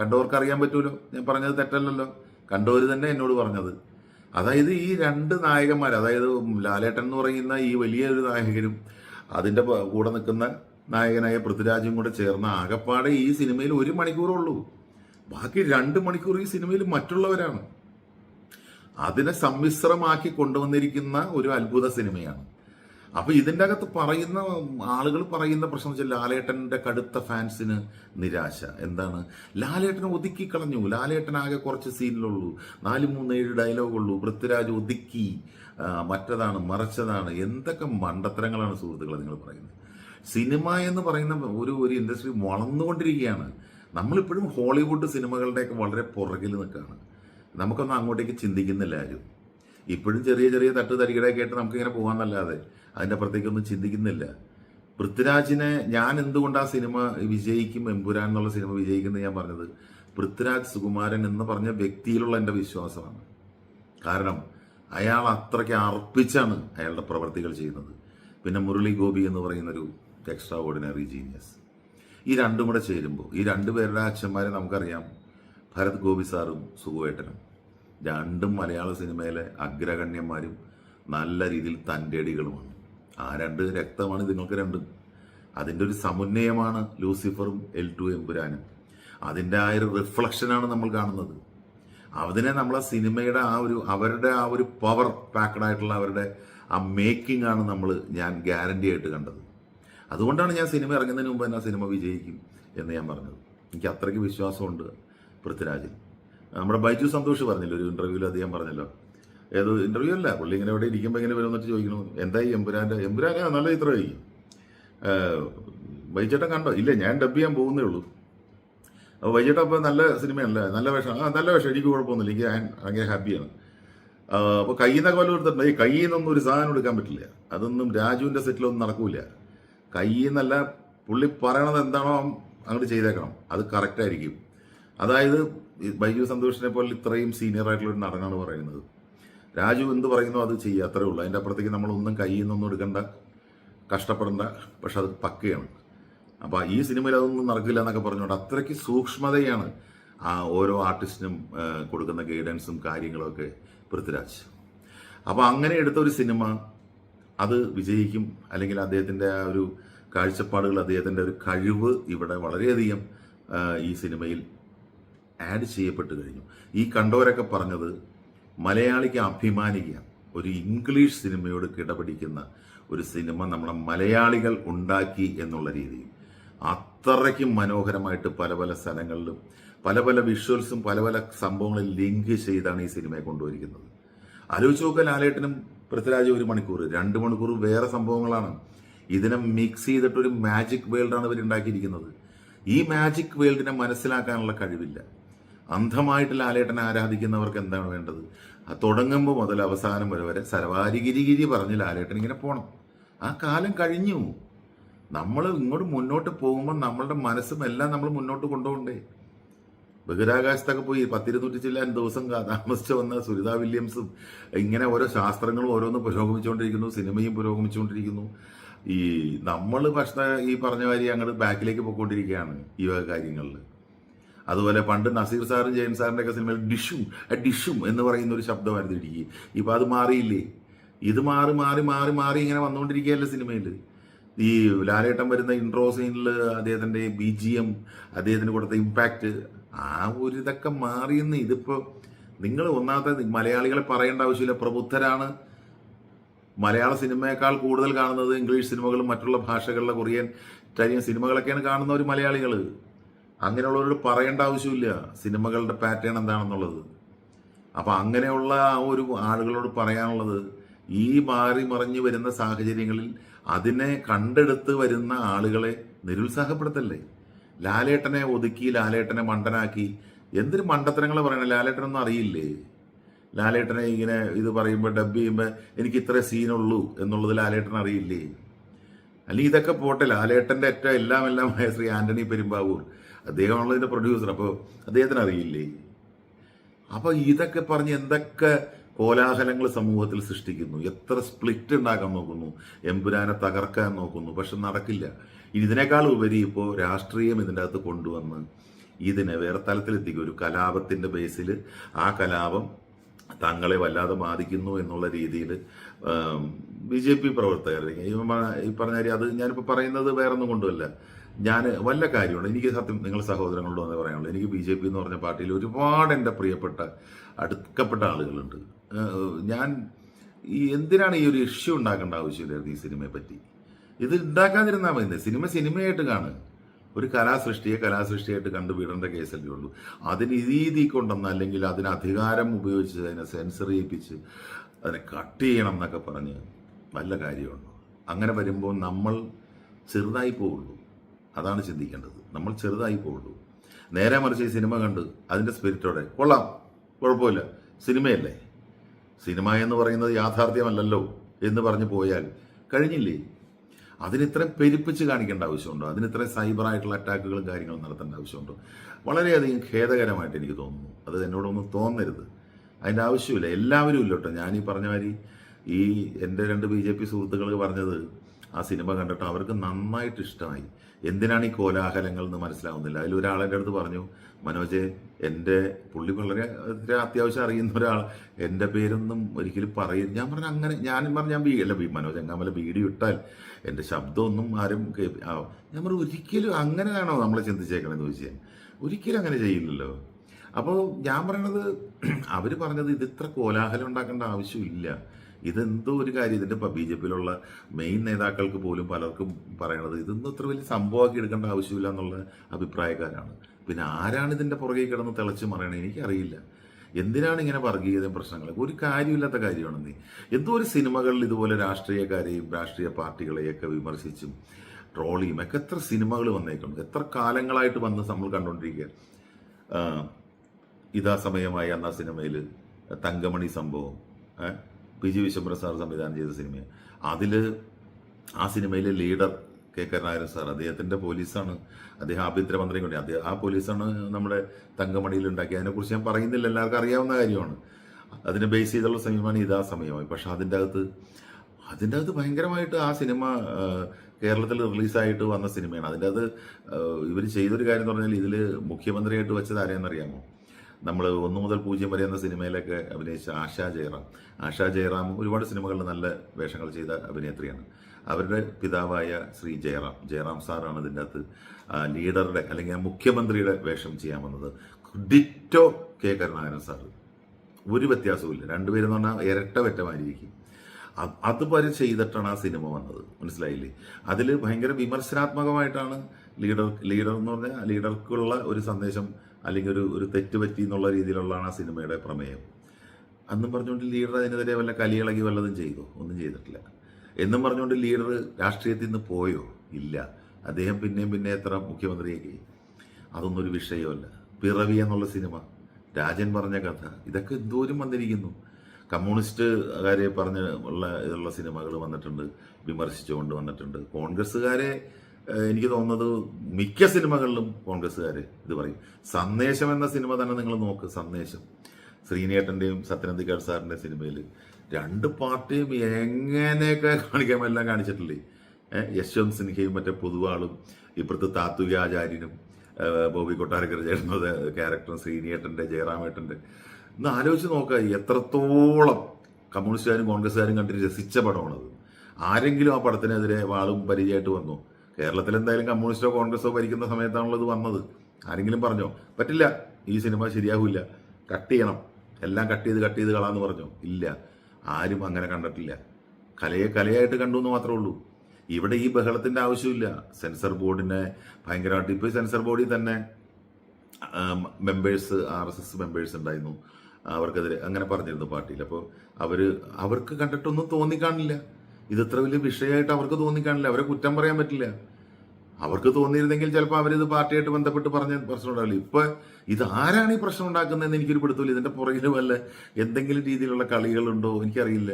കണ്ടവർക്ക് അറിയാൻ പറ്റുമല്ലോ ഞാൻ പറഞ്ഞത് തെറ്റല്ലല്ലോ. കണ്ടവർ തന്നെ എന്നോട് പറഞ്ഞത്. അതായത് ഈ രണ്ട് നായകന്മാർ അതായത് ലാലേട്ടൻ എന്ന് പറയുന്ന ഈ വലിയ ഒരു നായകനും അതിന്റെ കൂടെ നിൽക്കുന്ന നായകനായ പൃഥ്വിരാജും കൂടെ ചേർന്ന ആകപ്പാടെ ഈ സിനിമയിൽ ഒരു മണിക്കൂറേ ഉള്ളൂ. ബാക്കി രണ്ട് മണിക്കൂർ ഈ സിനിമയിൽ മറ്റുള്ളവരാണ്. അതിനെ സമ്മിശ്രമാക്കി കൊണ്ടുവന്നിരിക്കുന്ന ഒരു അത്ഭുത സിനിമയാണ്. അപ്പൊ ഇതിന്റെ അകത്ത് പറയുന്ന ആളുകൾ പറയുന്ന പ്രശ്നം വെച്ചാൽ ലാലേട്ടന്റെ കടുത്ത ഫാൻസിന് നിരാശ. എന്താണ്? ലാലേട്ടനെ ഒതുക്കി കളഞ്ഞു. ലാലേട്ടൻ ആകെ കുറച്ച് സീനിലുള്ളൂ. നാല് മൂന്ന് ഏഴ് ഡയലോഗുള്ളൂ പൃഥ്വിരാജ് ഒതുക്കി മറ്റതാണ് മറച്ചതാണ്. എന്തൊക്കെ മണ്ടത്തരങ്ങളാണ് സുഹൃത്തുക്കളെ നിങ്ങൾ പറയുന്നത്. സിനിമ എന്ന് പറയുന്ന ഒരു ഒരു ഇൻഡസ്ട്രി വളർന്നുകൊണ്ടിരിക്കുകയാണ്. നമ്മളിപ്പോഴും ഹോളിവുഡ് സിനിമകളുടെയൊക്കെ വളരെ പുറകിൽ നിൽക്കുകയാണ്. നമുക്കൊന്നും അങ്ങോട്ടേക്ക് ചിന്തിക്കുന്നില്ല ആരും ഇപ്പോഴും ചെറിയ ചെറിയ തട്ട് തരികടയൊക്കെ ആയിട്ട് നമുക്കിങ്ങനെ പോകാമെന്നല്ലാതെ അതിന്റെ അപ്പുറത്തേക്കൊന്നും ചിന്തിക്കുന്നില്ല. പൃഥ്വിരാജിനെ ഞാൻ എന്തുകൊണ്ട് ആ സിനിമ വിജയിക്കും എമ്പുരാൻ എന്നുള്ള സിനിമ വിജയിക്കുന്നത് ഞാൻ പറഞ്ഞത് പൃഥ്വിരാജ് സുകുമാരൻ എന്ന് പറഞ്ഞ വ്യക്തിയിലുള്ള എന്റെ വിശ്വാസമാണ്. കാരണം അയാൾ അത്രയ്ക്ക് അർപ്പിച്ചാണ് അയാളുടെ പ്രവർത്തികൾ ചെയ്യുന്നത്. പിന്നെ മുരളി ഗോപി എന്ന് പറയുന്നൊരു എക്സ്ട്രാ ഓർഡിനറി ജീനിയസ് ഈ രണ്ടും കൂടെ ചേരുമ്പോൾ ഈ രണ്ടുപേരുടെ അച്ഛന്മാരെ നമുക്കറിയാം. ഭരത് ഗോപി സാറും സുഖുവേട്ടനും. രണ്ടും മലയാള സിനിമയിലെ അഗ്രഗണ്യന്മാരും നല്ല രീതിയിൽ തന്റെടികളുമാണ് ആ രണ്ട് രക്തമാണ് നിങ്ങൾക്ക് രണ്ടും. അതിന്റെ ഒരു സമുന്നയമാണ് ലൂസിഫറും എൽ ടു എമ്പുരാനും. അതിന്റെ ആ ഒരു റിഫ്ലക്ഷനാണ് നമ്മൾ കാണുന്നത്. അതിനെ നമ്മളെ സിനിമയുടെ ആ ഒരു അവരുടെ ആ ഒരു പവർ പാക്കഡ് ആയിട്ടുള്ള അവരുടെ ആ മേക്കിംഗ് ആണ് നമ്മൾ ഞാൻ ഗ്യാരണ്ടി ആയിട്ട് കണ്ടത്. അതുകൊണ്ടാണ് ഞാൻ സിനിമ ഇറങ്ങുന്നതിന് മുമ്പ് തന്നെ സിനിമ വിജയിക്കും എന്ന് ഞാൻ പറഞ്ഞത്. എനിക്ക് അത്രയ്ക്ക് വിശ്വാസമുണ്ട് പൃഥ്വിരാജിൽ നമ്മുടെ ബൈജു സന്തോഷ് പറഞ്ഞില്ല ഒരു ഇന്റർവ്യൂവിൽ അദ്ദേഹം പറഞ്ഞല്ലോ. ഏത് ഇന്റർവ്യൂ അല്ല പുള്ളി ഇങ്ങനെ ഇവിടെ ഇരിക്കുമ്പോൾ ഇങ്ങനെ വരുമെന്നിട്ട് ചോദിക്കണം എന്തായി എമ്പുരാന്റെ എമ്പുരാനെ നല്ല ചിത്രമായിരിക്കും വൈചേട്ടൻ കണ്ടോ? ഇല്ല ഞാൻ ഡബ് ചെയ്യാൻ പോകുന്നേ ഉള്ളൂ. അപ്പോൾ വൈചേട്ടൻ അപ്പോൾ നല്ല സിനിമയല്ല നല്ല വേഷം ആ നല്ല വേഷം എനിക്ക് കുഴപ്പമൊന്നുമില്ല എനിക്ക് ഞാൻ ഭയങ്കര ഹാപ്പിയാണ്. അപ്പോൾ കയ്യിൽ നിന്നൊക്കെ വല്ല എടുത്തിട്ടുണ്ട്? ഈ കയ്യിൽ നിന്നൊന്നും ഒരു സാധനം എടുക്കാൻ പറ്റില്ല. അതൊന്നും രാജുവിന്റെ സെറ്റിലൊന്നും നടക്കൂല. കയ്യിൽ നിന്നല്ല പുള്ളി പറയണത് എന്താണോ അങ്ങോട്ട് ചെയ്തേക്കണം. അത് കറക്റ്റ് ആയിരിക്കും. അതായത് ബൈജു സന്തോഷിനെ പോലെ ഇത്രയും സീനിയർ ആയിട്ടുള്ള ഒരു നടനാണ് പറയുന്നത്. രാജു എന്ത് പറയുന്നു അത് ചെയ്യുക അത്രേ ഉള്ളൂ. അതിന്റെ അപ്പുറത്തേക്ക് നമ്മളൊന്നും കയ്യിൽ നിന്നൊന്നും എടുക്കണ്ട കഷ്ടപ്പെടേണ്ട പക്ഷെ അത് പക്കയാണ്. അപ്പോൾ ഈ സിനിമയിൽ അതൊന്നും നടക്കില്ല എന്നൊക്കെ പറഞ്ഞുകൊണ്ട് അത്രയ്ക്ക് സൂക്ഷ്മതയാണ് ആ ഓരോ ആർട്ടിസ്റ്റിനും കൊടുക്കുന്ന ഗൈഡൻസും കാര്യങ്ങളൊക്കെ പൃഥ്വിരാജ്. അപ്പോൾ അങ്ങനെ എടുത്ത ഒരു സിനിമ അത് വിജയിക്കും അല്ലെങ്കിൽ അദ്ദേഹത്തിന്റെ ആ ഒരു കാഴ്ചപ്പാടുകൾ അദ്ദേഹത്തിന്റെ ഒരു കഴിവ് ഇവിടെ വളരെയധികം ഈ സിനിമയിൽ ആഡ് ചെയ്യപ്പെട്ട് കഴിഞ്ഞു. ഈ കണ്ടവരൊക്കെ പറഞ്ഞത് മലയാളിക്ക് അഭിമാനിക്കാം. ഒരു ഇംഗ്ലീഷ് സിനിമയോട് കിടപിടിക്കുന്ന ഒരു സിനിമ നമ്മുടെ മലയാളികൾ ഉണ്ടാക്കി എന്നുള്ള രീതിയിൽ. അത്രയ്ക്കും മനോഹരമായിട്ട് പല പല സ്ഥലങ്ങളിലും പല പല വിഷ്വൽസും പല പല സംഭവങ്ങളിൽ ലിങ്ക് ചെയ്താണ് ഈ സിനിമയെ കൊണ്ടുവരിക്കുന്നത്. ആലോചിച്ച് നോക്കുക ലാലേട്ടനും പൃഥ്വിരാജ് ഒരു മണിക്കൂർ രണ്ട് മണിക്കൂർ വേറെ സംഭവങ്ങളാണ്. ഇതിനെ മിക്സ് ചെയ്തിട്ടൊരു മാജിക് വേൾഡാണ് ഇവർ ഉണ്ടാക്കിയിരിക്കുന്നത്. ഈ മാജിക് വേൾഡിനെ മനസ്സിലാക്കാനുള്ള കഴിവില്ല. അന്ധമായിട്ട് ലാലേട്ടനെ ആരാധിക്കുന്നവർക്ക് എന്താണ് വേണ്ടത്? തുടങ്ങുമ്പോൾ മുതൽ അവസാനം വരെ വരെ സരവാരി ഗിരിഗിരി പറഞ്ഞ് ലാലേട്ടൻ ഇങ്ങനെ പോകണം ആ കാലം കഴിഞ്ഞു. നമ്മൾ ഇങ്ങോട്ട് മുന്നോട്ട് പോകുമ്പോൾ നമ്മളുടെ മനസ്സും എല്ലാം നമ്മൾ മുന്നോട്ട് കൊണ്ടുപോകണ്ടേ? ബഹിരാകാശത്തൊക്കെ പോയി പത്തിരുന്നൂറ്റി ചില്ലാൻ ദിവസം താമസിച്ച് വന്ന സുരിത വില്യംസും ഇങ്ങനെ ഓരോ ശാസ്ത്രങ്ങളും ഓരോന്ന് പുരോഗമിച്ചുകൊണ്ടിരിക്കുന്നു സിനിമയും പുരോഗമിച്ചുകൊണ്ടിരിക്കുന്നു. ഈ നമ്മൾ ഭക്ഷണ ഈ പറഞ്ഞ കാര്യം അങ്ങോട്ട് ബാക്കിലേക്ക് പോയിക്കൊണ്ടിരിക്കുകയാണ് ഈ വക കാര്യങ്ങളിൽ അതുപോലെ പണ്ട് നസീർ സാറും ജയൻ സാറിന്റെ ഒക്കെ സിനിമയിൽ ഡിഷും ഡിഷും എന്ന് പറയുന്ന ഒരു ശബ്ദമായിരുന്നു ഇടിക്കുക ഇപ്പം അത് മാറിയില്ലേ? ഇത് മാറി മാറി മാറി മാറി ഇങ്ങനെ വന്നുകൊണ്ടിരിക്കുകയല്ലേ സിനിമയിൽ ഈ ലാലേട്ടൻ വരുന്ന ഇൻട്രോ സീനിൽ അദ്ദേഹത്തിന്റെ ബി ജി എം അദ്ദേഹത്തിന് കൊടുത്ത ഇമ്പാക്റ്റ് ആ ഒരു ഇതൊക്കെ മാറിയെന്ന് ഇതിപ്പോൾ നിങ്ങൾ ഒന്നാമത്തെ മലയാളികളെ പറയേണ്ട ആവശ്യമില്ല. പ്രബുദ്ധരാണ്. മലയാള സിനിമയേക്കാൾ കൂടുതൽ കാണുന്നത് ഇംഗ്ലീഷ് സിനിമകളും മറ്റുള്ള ഭാഷകളിലെ കൊറിയൻ ചൈനീസ് സിനിമകളൊക്കെയാണ് കാണുന്ന ഒരു മലയാളികൾ അങ്ങനെയുള്ളവരോട് പറയേണ്ട ആവശ്യമില്ല. സിനിമകളുടെ പാറ്റേൺ എന്താണെന്നുള്ളത്. അപ്പോൾ അങ്ങനെയുള്ള ആ ഒരു ആളുകളോട് പറയാനുള്ളത് ഈ മാറി മറിഞ്ഞു വരുന്ന സാഹചര്യങ്ങളിൽ അതിനെ കണ്ടെടുത്ത് വരുന്ന ആളുകളെ നിരുത്സാഹപ്പെടുത്തല്ലേ? ലാലേട്ടനെ ഒതുക്കി ലാലേട്ടനെ മണ്ടനാക്കി. എന്തൊരു മണ്ടത്തരങ്ങൾ പറയണേ? ലാലേട്ടനൊന്നും അറിയില്ലേ? ലാലേട്ടനെ ഇങ്ങനെ ഇത് പറയുമ്പോൾ ഡബ് ചെയ്യുമ്പോൾ എനിക്ക് ഇത്ര സീനുള്ളൂ എന്നുള്ളത് ലാലേട്ടൻ അറിയില്ലേ? അല്ലെങ്കിൽ ഇതൊക്കെ പോട്ടെ. ലാലേട്ടന്റെ ഏറ്റവും എല്ലാം എല്ലാം ആയ ശ്രീ ആന്റണി പെരുമ്പാവൂർ. അദ്ദേഹമാണല്ലോ ഇതിന്റെ പ്രൊഡ്യൂസർ അപ്പോൾ അദ്ദേഹത്തിന് അറിയില്ലേ? അപ്പോൾ ഇതൊക്കെ പറഞ്ഞ് എന്തൊക്കെ കോലാഹലങ്ങൾ സമൂഹത്തിൽ സൃഷ്ടിക്കുന്നു? എത്ര സ്പ്ലിറ്റ് ഉണ്ടാക്കാൻ നോക്കുന്നു? എമ്പുരാനെ തകർക്കാൻ നോക്കുന്നു. പക്ഷെ നടക്കില്ല. ഇതിനേക്കാൾ ഉപരി ഇപ്പോൾ രാഷ്ട്രീയം ഇതിന്റെ അകത്ത് കൊണ്ടുവന്ന് ഇതിനെ വേറെ തലത്തിലെത്തിക്കും. ഒരു കലാപത്തിന്റെ ബേസിൽ ആ കലാപം തങ്ങളെ വല്ലാതെ ബാധിക്കുന്നു എന്നുള്ള രീതിയിൽ ബി ജെ പി പ്രവർത്തകർ ഈ പറഞ്ഞ അത് ഞാനിപ്പോൾ പറയുന്നത് വേറെ ഒന്നും കൊണ്ടുമല്ല ഞാൻ വല്ല കാര്യമുണ്ട്. എനിക്ക് സത്യം നിങ്ങൾ സഹോദരങ്ങളോട് വന്നേ പറയാനുള്ളൂ. എനിക്ക് ബി ജെ പി എന്ന് പറഞ്ഞ പാർട്ടിയിൽ ഒരുപാട് എന്റെ പ്രിയപ്പെട്ട അടുക്കപ്പെട്ട ആളുകളുണ്ട്. ഞാൻ ഈ എന്തിനാണ് ഈ ഒരു ഇഷ്യൂ ഉണ്ടാക്കേണ്ട ആവശ്യമില്ലായിരുന്നു ഈ സിനിമയെ പറ്റി? ഇത് ഉണ്ടാക്കാതിരുന്നാൽ മതി സിനിമ സിനിമയായിട്ട് കാണുക ഒരു കലാസൃഷ്ടിയെ കലാസൃഷ്ടിയായിട്ട് കണ്ടുവിടേണ്ട കേസല്ലേ ഉള്ളൂ. അതിന് രീതി കൊണ്ടെന്ന് അല്ലെങ്കിൽ അതിന് അധികാരം ഉപയോഗിച്ച് അതിനെ സെൻസർ ചെയ്യിപ്പിച്ച് അതിനെ കട്ട് ചെയ്യണം എന്നൊക്കെ പറഞ്ഞ് നല്ല കാര്യമുണ്ടോ? അങ്ങനെ വരുമ്പോൾ നമ്മൾ ചെറുതായി പോവുള്ളൂ. അതാണ് ചിന്തിക്കേണ്ടത്. നമ്മൾ ചെറുതായി പോവുള്ളൂ. നേരെ മറിച്ച് ഈ സിനിമ കണ്ട് അതിന്റെ സ്പിരിറ്റോടെ കൊള്ളാം. കുഴപ്പമില്ല. സിനിമയല്ലേ? സിനിമ എന്ന് പറയുന്നത് യാഥാർത്ഥ്യമല്ലല്ലോ എന്ന് പറഞ്ഞു പോയാൽ കഴിഞ്ഞില്ലേ? അതിന് ഇത്രയും പെരുപ്പിച്ച് കാണിക്കേണ്ട ആവശ്യമുണ്ടോ? അതിന് ഇത്രയും സൈബറായിട്ടുള്ള അറ്റാക്കുകളും കാര്യങ്ങളും നടത്തേണ്ട ആവശ്യമുണ്ടോ? വളരെയധികം ഖേദകരമായിട്ട് എനിക്ക് തോന്നുന്നു. അത് എന്നോടൊന്നും തോന്നരുത്. അതിന്റെ ആവശ്യമില്ല. എല്ലാവരും ഇല്ല കേട്ടോ. ഞാൻ ഈ പറഞ്ഞ മാതിരി ഈ എന്റെ രണ്ട് ബി ജെ പി സുഹൃത്തുക്കൾ പറഞ്ഞത് ആ സിനിമ കണ്ടിട്ട് അവർക്ക് നന്നായിട്ട് ഇഷ്ടമായി. എന്തിനാണ് ഈ കോലാഹലങ്ങൾ എന്ന് മനസ്സിലാവുന്നില്ല. അതിൽ ഒരാളെന്റെ അടുത്ത് പറഞ്ഞു മനോജെ എന്റെ പുള്ളി വളരെ ഇത്തിരി അത്യാവശ്യം അറിയുന്ന ഒരാൾ. എന്റെ പേരൊന്നും ഒരിക്കലും പറയും ഞാൻ പറഞ്ഞു അങ്ങനെ ഞാനും പറഞ്ഞു ഞാൻ അല്ല മനോജ് എങ്ങാമല വീഡിയോ ഇട്ടാൽ എന്റെ ശബ്ദമൊന്നും ആരും ഞാൻ പറഞ്ഞു ഒരിക്കലും അങ്ങനെയാണോ നമ്മളെ ചിന്തിച്ചേക്കണെന്ന് ചോദിച്ചാൽ ഒരിക്കലും അങ്ങനെ ചെയ്യില്ലല്ലോ. അപ്പോൾ ഞാൻ പറയണത് അവർ പറഞ്ഞത് ഇത് ഇത്ര കോലാഹലം ഉണ്ടാക്കേണ്ട ആവശ്യമില്ല. ഇതെന്തോ ഒരു കാര്യം ഇതിന്റെ ബി ജെ പിയിലുള്ള മെയിൻ നേതാക്കൾക്ക് പോലും പലർക്കും പറയണത് ഇതൊന്നും അത്ര വലിയ സംഭവമാക്കി എടുക്കേണ്ട ആവശ്യമില്ല എന്നുള്ള അഭിപ്രായക്കാരാണ്. പിന്നെ ആരാണ് ഇതിന്റെ പുറകെ കിടന്ന് തിളച്ച് മറിയണേ എനിക്കറിയില്ല. എന്തിനാണ് ഇങ്ങനെ വർഗീയതയും പ്രശ്നങ്ങളൊക്കെ? ഒരു കാര്യമില്ലാത്ത കാര്യമാണ് നീ. എന്തോ ഒരു സിനിമകളിൽ ഇതുപോലെ രാഷ്ട്രീയക്കാരെയും രാഷ്ട്രീയ പാർട്ടികളെയൊക്കെ വിമർശിച്ചും ട്രോളിയും ഒക്കെ എത്ര സിനിമകൾ വന്നേക്കുന്നു എത്ര കാലങ്ങളായിട്ട് വന്ന് നമ്മൾ കണ്ടുകൊണ്ടിരിക്കുക ഇതാ സമയമായി എന്ന സിനിമയിൽ തങ്കമണി സംഭവം. പി ജി വിശ്വപ്രസാദ് സംവിധാനം ചെയ്ത സിനിമയാണ്. അതിൽ ആ സിനിമയിലെ ലീഡർ കെ കരുണാകരൻ സാർ അദ്ദേഹത്തിന്റെ പോലീസാണ് അദ്ദേഹം ആഭ്യന്തരമന്ത്രിയും കൂടി. അദ്ദേഹം ആ പോലീസാണ് നമ്മുടെ തങ്കമണിയിൽ ഉണ്ടാക്കി അതിനെക്കുറിച്ച് ഞാൻ പറയുന്നില്ല എല്ലാവർക്കും അറിയാവുന്ന കാര്യമാണ്. അതിനെ ബേസ് ചെയ്തുള്ള സിനിമയാണ് ഇതാ സമയമായി. പക്ഷെ അതിന്റെ അകത്ത് അതിന്റെ അകത്ത് ഭയങ്കരമായിട്ട് ആ സിനിമ കേരളത്തിൽ റിലീസായിട്ട് വന്ന സിനിമയാണ്. അതിന്റെ അത് ഇവർ ചെയ്തൊരു കാര്യം എന്ന് പറഞ്ഞാൽ ഇതിൽ മുഖ്യമന്ത്രിയായിട്ട് വെച്ചത് ആരെയെന്നറിയാമോ നമ്മൾ ഒന്നു മുതൽ പൂജ്യം വരെ എന്ന സിനിമയിലൊക്കെ അഭിനയിച്ച ആശാ ജയറാം. ആശാ ജയറാം ഒരുപാട് സിനിമകളിൽ നല്ല വേഷങ്ങൾ ചെയ്ത അഭിനേത്രിയാണ്. അവരുടെ പിതാവായ ശ്രീ ജയറാം. ജയറാം സാറാണ് ഇതിന്റെ അകത്ത് ലീഡറുടെ അല്ലെങ്കിൽ മുഖ്യമന്ത്രിയുടെ വേഷം ചെയ്യാൻ വന്നത്. Ditto K Karunakaran sir. ഒരു വ്യത്യാസവുമില്ല. രണ്ടുപേരും എന്ന് പറഞ്ഞാൽ ഇരട്ട വെറ്റമായിരിക്കും അത് അതുവരെ ചെയ്തിട്ടാണ് ആ സിനിമ വന്നത്. മനസ്സിലായില്ലേ? അതിൽ ഭയങ്കര വിമർശനാത്മകമായിട്ടാണ് ലീഡർ ലീഡർ എന്ന് പറഞ്ഞാൽ ലീഡർക്കുള്ള ഒരു സന്ദേശം അല്ലെങ്കിൽ ഒരു ഒരു തെറ്റ് പറ്റി എന്നുള്ള രീതിയിലുള്ളതാണ് ആ സിനിമയുടെ പ്രമേയം. അന്നും പറഞ്ഞുകൊണ്ട് ലീഡർ അതിനെതിരെ വല്ല കലിയിളകി വല്ലതും ചെയ്തോ? ഒന്നും ചെയ്തിട്ടില്ല. എന്നും പറഞ്ഞുകൊണ്ട് ലീഡർ രാഷ്ട്രീയത്തിൽ നിന്ന് പോയോ? ഇല്ല. അദ്ദേഹം പിന്നെയും പിന്നെ എത്ര മുഖ്യമന്ത്രിയൊക്കെ അതൊന്നും ഒരു വിഷയമല്ല. പിറവി എന്നുള്ള സിനിമ രാജൻ പറഞ്ഞ കഥ ഇതൊക്കെ എന്തോരം വന്നിരിക്കുന്നു. കമ്മ്യൂണിസ്റ്റുകാരെ പറഞ്ഞ് ഉള്ള ഇതുള്ള സിനിമകൾ വന്നിട്ടുണ്ട് വിമർശിച്ചുകൊണ്ട് വന്നിട്ടുണ്ട്. കോൺഗ്രസ്സുകാരെ എനിക്ക് തോന്നുന്നത് മിക്ക സിനിമകളിലും കോൺഗ്രസ്സുകാർ ഇത് പറയും. സന്ദേശം എന്ന സിനിമ തന്നെ നിങ്ങൾ നോക്ക് സന്ദേശം. ശ്രീനേട്ടന്റെയും സത്യനന്ദിക്കാട് സാറിന്റെ സിനിമയിൽ രണ്ട് പാർട്ടിയും എങ്ങനെയൊക്കെ കാണിക്കാൻ എല്ലാം കാണിച്ചിട്ടില്ലേ? യശ്വന്ത് സിൻഹയും മറ്റേ പൊതുവാളും ഇപ്പുറത്ത് താത്വിക ആചാര്യനും ബോബി കൊട്ടാരക്കർ ചേരുന്നത് ക്യാരക്ടറും ശ്രീനിയേട്ടന്റെ ജയറാമേട്ടന്റെ ഇന്ന് ആലോചിച്ച് നോക്കുക എത്രത്തോളം കമ്മ്യൂണിസ്റ്റുകാരും കോൺഗ്രസ്സുകാരും കണ്ടിട്ട് രസിച്ച പടമാണത്. ആരെങ്കിലും ആ പടത്തിനെതിരെ വാളും പരിചയമായിട്ട് വന്നു? കേരളത്തിൽ എന്തായാലും കമ്മ്യൂണിസ്റ്റോ കോൺഗ്രസോ ഭരിക്കുന്ന സമയത്താണല്ലോ ഇത് വന്നത്. ആരെങ്കിലും പറഞ്ഞോ? പറ്റില്ല. ഈ സിനിമ ശരിയാവില്ല. കട്ട് ചെയ്യണം. എല്ലാം കട്ട് ചെയ്ത് കട്ട് ചെയ്ത് കളാന്ന് പറഞ്ഞോ? ഇല്ല. ആരും അങ്ങനെ കണ്ടിട്ടില്ല. കലയെ കലയായിട്ട് കണ്ടു എന്ന് മാത്രമേ ഉള്ളൂ. ഇവിടെ ഈ ബഹളത്തിന്റെ ആവശ്യമില്ല. സെൻസർ ബോർഡിനെ ഭയങ്കരമായിട്ട് ഇപ്പോൾ സെൻസർ ബോർഡിൽ തന്നെ members R S S members ഉണ്ടായിരുന്നു. അവർക്കെതിരെ അങ്ങനെ പറഞ്ഞിരുന്നു പാർട്ടിയിൽ. അപ്പോൾ അവർ അവർക്ക് കണ്ടിട്ടൊന്നും തോന്നിക്കാണില്ല ഇത് ഇത്ര വലിയ വിഷയമായിട്ട് അവർക്ക് തോന്നിക്കാണില്ല അവരെ കുറ്റം പറയാൻ പറ്റില്ല. അവർക്ക് തോന്നിയിരുന്നെങ്കിൽ ചിലപ്പോൾ അവരിത് പാർട്ടിയായിട്ട് ബന്ധപ്പെട്ട് പറഞ്ഞ പ്രശ്നം ഉണ്ടാവില്ല ഇപ്പൊ ഇത് ആരാണ് ഈ പ്രശ്നം ഉണ്ടാക്കുന്നതെന്ന് എനിക്കൊരു പിടുത്തമില്ല. ഇതിന്റെ പുറകിൽ വല്ല എന്തെങ്കിലും രീതിയിലുള്ള കളികളുണ്ടോ എനിക്കറിയില്ല.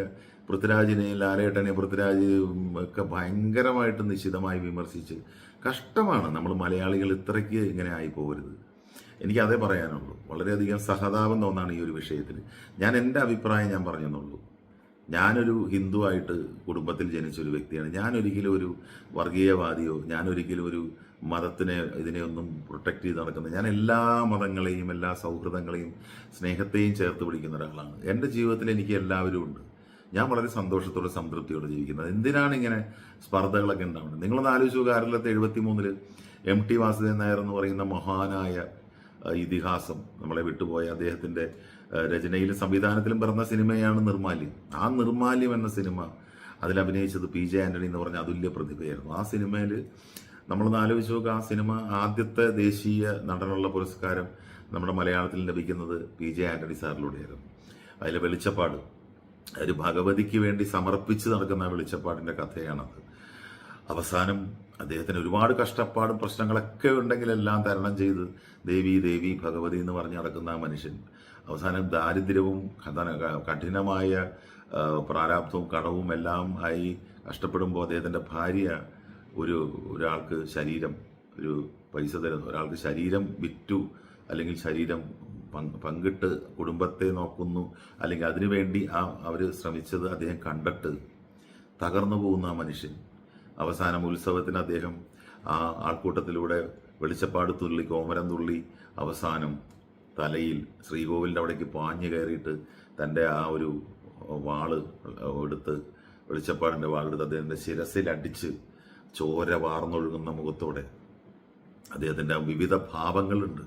പൃഥ്വിരാജിനെ ലാലേട്ടനെ പൃഥ്വിരാജ് ഒക്കെ ഭയങ്കരമായിട്ട് നിശിതമായി വിമർശിച്ച് കഷ്ടമാണ് നമ്മൾ മലയാളികൾ ഇത്രയ്ക്ക് ഇങ്ങനെ ആയി പോകരുത്. എനിക്ക് അതേ പറയാനുള്ളൂ. വളരെയധികം സഹതാപം തോന്നാണ് ഈ ഒരു വിഷയത്തിൽ ഞാൻ എന്റെ അഭിപ്രായം ഞാൻ പറഞ്ഞെന്നുള്ളൂ. ഞാനൊരു ഹിന്ദു ആയിട്ട് കുടുംബത്തിൽ ജനിച്ചൊരു വ്യക്തിയാണ്. ഞാനൊരിക്കലും ഒരു വർഗീയവാദിയോ ഞാനൊരിക്കലും ഒരു മതത്തിനെ ഇതിനെയൊന്നും പ്രൊട്ടക്റ്റ് ചെയ്ത് നടക്കുന്നത് ഞാൻ എല്ലാ മതങ്ങളെയും എല്ലാ സൗഹൃദങ്ങളെയും സ്നേഹത്തെയും ചേർത്ത് പിടിക്കുന്ന ഒരാളാണ്. എന്റെ ജീവിതത്തിൽ എനിക്ക് എല്ലാവരും ഉണ്ട്. ഞാൻ വളരെ സന്തോഷത്തോടെ സംതൃപ്തിയോടെ ജീവിക്കുന്നത്. എന്തിനാണ് ഇങ്ങനെ സ്പർദ്ധകളൊക്കെ ഉണ്ടാവുന്നത്? നിങ്ങളൊന്ന് ആലോചിച്ചു കാരലത്തെ എഴുപത്തി മൂന്നിൽ എം ടി വാസുദേവൻ നായർ എന്ന് പറയുന്ന മഹാനായ ഇതിഹാസം നമ്മളെ വിട്ടുപോയ അദ്ദേഹത്തിന്റെ അഹ് രചനയിലും സംവിധാനത്തിലും പിറന്ന സിനിമയാണ് നിർമാല്യം. ആ നിർമാല്യം എന്ന സിനിമ അതിൽ അഭിനയിച്ചത് പി ജെ ആന്റണി എന്ന് പറഞ്ഞ അതുല്യ പ്രതിഭയായിരുന്നു. ആ സിനിമയിൽ നമ്മളൊന്ന് ആലോചിച്ച് നോക്കുക ആ സിനിമ ആദ്യത്തെ ദേശീയ നടനുള്ള പുരസ്കാരം നമ്മുടെ മലയാളത്തിൽ ലഭിക്കുന്നത് പി ജെ ആന്റണി സാറിലൂടെയായിരുന്നു. അതിലെ വെളിച്ചപ്പാട് ഒരു ഭഗവതിക്ക് വേണ്ടി സമർപ്പിച്ച് നടക്കുന്ന വെളിച്ചപ്പാടിന്റെ കഥയാണത്. അവസാനം അദ്ദേഹത്തിന് ഒരുപാട് കഷ്ടപ്പാടും പ്രശ്നങ്ങളൊക്കെ ഉണ്ടെങ്കിലെല്ലാം തരണം ചെയ്ത് ദേവി ദേവി ഭഗവതി എന്ന് പറഞ്ഞ് നടക്കുന്ന ആ മനുഷ്യൻ. അവസാനം ദാരിദ്ര്യവും കഠിനമായ പ്രാരാബ്ധവും കടവും എല്ലാം ആയി കഷ്ടപ്പെടുമ്പോൾ അദ്ദേഹത്തിന്റെ ഭാര്യ ഒരു ഒരാൾക്ക് ശരീരം ഒരു പൈസ തരുന്നു. ഒരാൾക്ക് ശരീരം വിറ്റു അല്ലെങ്കിൽ ശരീരം പങ്ക് പങ്കിട്ട് കുടുംബത്തെ നോക്കുന്നു അല്ലെങ്കിൽ അതിനുവേണ്ടി ആ അവർ ശ്രമിച്ചത് അദ്ദേഹം കണ്ടിട്ട് തകർന്നു പോകുന്ന ആ മനുഷ്യൻ. അവസാനം ഉത്സവത്തിന് അദ്ദേഹം ആ ആൾക്കൂട്ടത്തിലൂടെ വെളിച്ചപ്പാട് തുള്ളി കോമരം തുള്ളി അവസാനം തലയിൽ ശ്രീകോവിലിന്റെ അവിടേക്ക് പാഞ്ഞു കയറിയിട്ട് തന്റെ ആ ഒരു വാൾ എടുത്ത് വെളിച്ചപ്പാടിന്റെ വാളെടുത്ത് അദ്ദേഹത്തിന്റെ ശിരസിലടിച്ച് ചോര വാർന്നൊഴുകുന്ന മുഖത്തോടെ അദ്ദേഹത്തിന്റെ വിവിധ ഭാവങ്ങളുണ്ട്.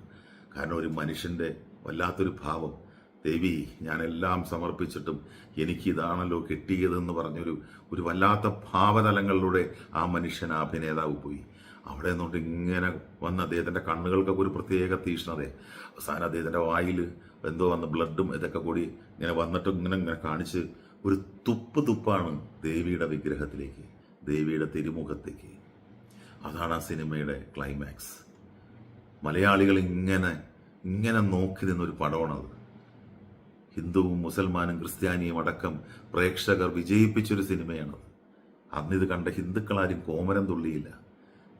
കാരണം ഒരു മനുഷ്യന്റെ വല്ലാത്തൊരു ഭാവം. ദേവി ഞാനെല്ലാം സമർപ്പിച്ചിട്ടും എനിക്കിതാണല്ലോ കിട്ടിയതെന്ന് പറഞ്ഞൊരു ഒരു വല്ലാത്ത ഭാവതലങ്ങളിലൂടെ ആ മനുഷ്യൻ ആ അഭിനേതാവ് പോയി. അവിടെ നിന്നോട്ട് ഇങ്ങനെ വന്ന് അദ്ദേഹത്തിന്റെ കണ്ണുകൾക്കൊക്കെ ഒരു പ്രത്യേക തീഷ്ണത. അവസാനം അദ്ദേഹത്തിന്റെ വായിൽ എന്തോ വന്ന് ബ്ലഡും ഇതൊക്കെ കൂടി ഇങ്ങനെ വന്നിട്ട് ഇങ്ങനെ ഇങ്ങനെ കാണിച്ച് ഒരു തുപ്പ് തുപ്പാണ് ദേവിയുടെ വിഗ്രഹത്തിലേക്ക് ദേവിയുടെ തിരുമുഖത്തേക്ക്. അതാണ് ആ സിനിമയുടെ ക്ലൈമാക്സ്. മലയാളികൾ ഇങ്ങനെ ഇങ്ങനെ നോക്കി നിന്നൊരു പടമാണത്. ഹിന്ദുവും മുസൽമാനും ക്രിസ്ത്യാനിയും അടക്കം പ്രേക്ഷകർ വിജയിപ്പിച്ചൊരു സിനിമയാണത്. അന്നിത് കണ്ട ഹിന്ദുക്കളാരും കോമരം തുള്ളിയില്ല.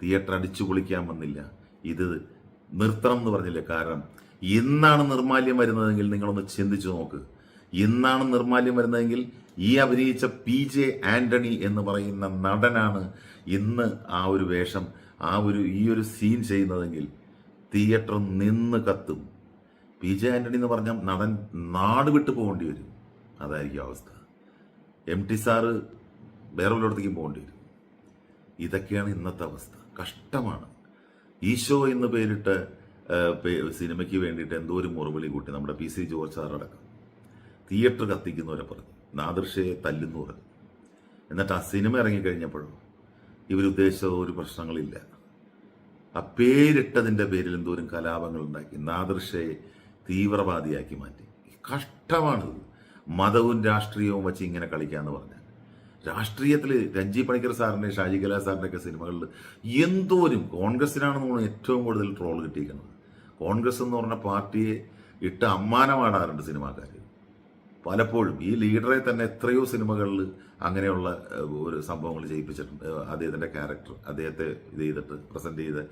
തിയേറ്റർ അടിച്ചു പൊളിക്കാൻ വന്നില്ല. ഇത് നിർത്തണം എന്ന് പറഞ്ഞില്ല? കാരണം ഇന്നാണ് നിർമാല്യം വരുന്നതെങ്കിൽ നിങ്ങളൊന്ന് ചിന്തിച്ചു നോക്ക്. ഇന്നാണ് നിർമാല്യം വരുന്നതെങ്കിൽ ഈ അഭിനയിച്ച പി ജെ ആന്റണി എന്ന് പറയുന്ന നടനാണ് ഇന്ന് ആ ഒരു വേഷം ആ ഒരു ഈ ഒരു സീൻ ചെയ്യുന്നതെങ്കിൽ തിയേറ്റർ നിന്ന് കത്തും. പി ജെ ആന്റണി എന്ന് പറഞ്ഞാൽ നടൻ നാട് വിട്ടു പോകേണ്ടി വരും. അതായിരിക്കും അവസ്ഥ. എം ടി സാറ് വേറെ വല്ലയിടത്തേക്കും പോകേണ്ടി വരും. ഇതൊക്കെയാണ് ഇന്നത്തെ അവസ്ഥ. കഷ്ടമാണ്. ഈശോ എന്ന് പേരിട്ട് സിനിമയ്ക്ക് വേണ്ടിയിട്ട് എന്തോ ഒരു മുറവിളി കൂട്ടി നമ്മുടെ പി സി ജോർജ് സാറടക്കം തിയേറ്റർ കത്തിക്കുന്നവരെ പറഞ്ഞു. നാദൃശയെ തല്ലുന്നു പറഞ്ഞു. എന്നിട്ട് ആ സിനിമ ഇറങ്ങിക്കഴിഞ്ഞപ്പോഴും ഇവരുദ്ദേശിച്ച ഒരു പ്രശ്നങ്ങളില്ല. ആ പേരിട്ടതിന്റെ പേരിൽ എന്തോരം കലാപങ്ങൾ ഉണ്ടാക്കി നാദൃശയെ തീവ്രവാദിയാക്കി മാറ്റി. കഷ്ടമാണിത് മതവും രാഷ്ട്രീയവും വെച്ച് ഇങ്ങനെ കളിക്കാന്ന് പറഞ്ഞാൽ. രാഷ്ട്രീയത്തിൽ രഞ്ജി പണിക്കർ സാറിന്റെ ഷാജി കലാ സാറിന്റെ ഒക്കെ സിനിമകളിൽ എന്തോരും കോൺഗ്രസിനാണെന്ന് നമ്മൾ ഏറ്റവും കൂടുതൽ ട്രോൾ കിട്ടിയിരിക്കുന്നത്. കോൺഗ്രസ് എന്ന് പറഞ്ഞ പാർട്ടിയെ ഇട്ട് അമ്മാനമാടാറുണ്ട് സിനിമാക്കാർ പലപ്പോഴും ഈ ലീഡറെ തന്നെ എത്രയോ സിനിമകളിൽ അങ്ങനെയുള്ള ഒരു സംഭവങ്ങൾ ചെയ്യിപ്പിച്ചിട്ടുണ്ട്. അദ്ദേഹത്തിന്റെ ക്യാരക്ടർ അദ്ദേഹത്തെ ഇത് ചെയ്തിട്ട് പ്രസന്റ് ചെയ്ത്.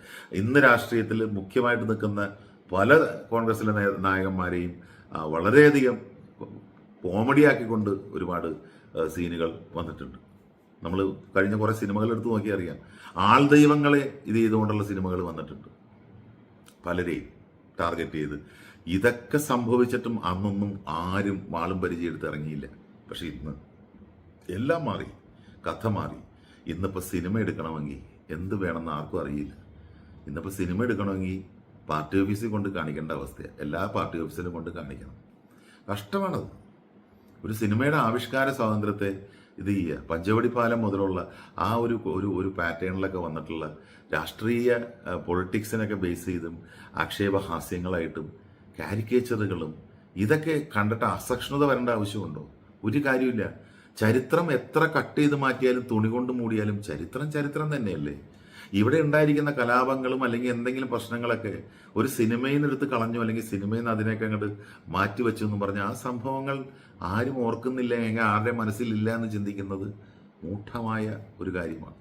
ഇന്ന് രാഷ്ട്രീയത്തിൽ മുഖ്യമായിട്ട് നിൽക്കുന്ന പല കോൺഗ്രസിലെ നായകന്മാരെയും വളരെയധികം കോമഡിയാക്കിക്കൊണ്ട് ഒരുപാട് സീനുകൾ വന്നിട്ടുണ്ട്. നമ്മൾ കഴിഞ്ഞ കുറേ സിനിമകൾ എടുത്തു നോക്കിയാൽ അറിയാം. ആൾ ദൈവങ്ങളെ ഇത് ചെയ്തുകൊണ്ടുള്ള സിനിമകൾ വന്നിട്ടുണ്ട്. പലരെയും ടാർഗറ്റ് ചെയ്ത്. ഇതൊക്കെ സംഭവിച്ചിട്ടും അന്നൊന്നും ആരും വാളും പരിചയമെടുത്ത് ഇറങ്ങിയില്ല. പക്ഷെ ഇന്ന് എല്ലാം മാറി. കഥ മാറി. ഇന്നിപ്പോൾ സിനിമ എടുക്കണമെങ്കിൽ എന്ത് വേണമെന്ന് ആർക്കും അറിയില്ല. ഇന്നിപ്പോൾ സിനിമ എടുക്കണമെങ്കിൽ പാർട്ടി ഓഫീസിൽ കൊണ്ട് കാണിക്കേണ്ട അവസ്ഥയാണ് എല്ലാ പാർട്ടി ഓഫീസിലും കൊണ്ട് കാണിക്കണം. കഷ്ടമാണത്. ഒരു സിനിമയുടെ ആവിഷ്കാര സ്വാതന്ത്ര്യത്തെ ഇത് ചെയ്യുക. പഞ്ചവടി പാലം മുതലുള്ള ആ ഒരു ഒരു ഒരു പാറ്റേണിലൊക്കെ വന്നിട്ടുള്ള രാഷ്ട്രീയ പൊളിറ്റിക്സിനൊക്കെ ബേസ് ചെയ്തും ആക്ഷേപഹാസ്യങ്ങളായിട്ടും കാരിക്കേച്ചറുകളും ഇതൊക്കെ കണ്ടിട്ട് അസഹിഷ്ണുത വരേണ്ട ആവശ്യമുണ്ടോ? ഒരു കാര്യമില്ല ചരിത്രം എത്ര കട്ട് ചെയ്ത് മാറ്റിയാലും തുണി കൊണ്ട് മൂടിയാലും ചരിത്രം ചരിത്രം തന്നെയല്ലേ? ഇവിടെ ഉണ്ടായിരിക്കുന്ന കലാപങ്ങളും അല്ലെങ്കിൽ എന്തെങ്കിലും പ്രശ്നങ്ങളൊക്കെ ഒരു സിനിമയിൽ നിന്ന് എടുത്ത് കളഞ്ഞു അല്ലെങ്കിൽ സിനിമയിൽ നിന്ന് അതിനെയൊക്കെ അങ്ങോട്ട് മാറ്റിവെച്ചു എന്ന് പറഞ്ഞ ആ സംഭവങ്ങൾ ആരും ഓർക്കുന്നില്ല എങ്കിൽ ആരുടെ മനസ്സിലില്ല എന്ന് ചിന്തിക്കുന്നത് മൂഢമായ ഒരു കാര്യമാണ്.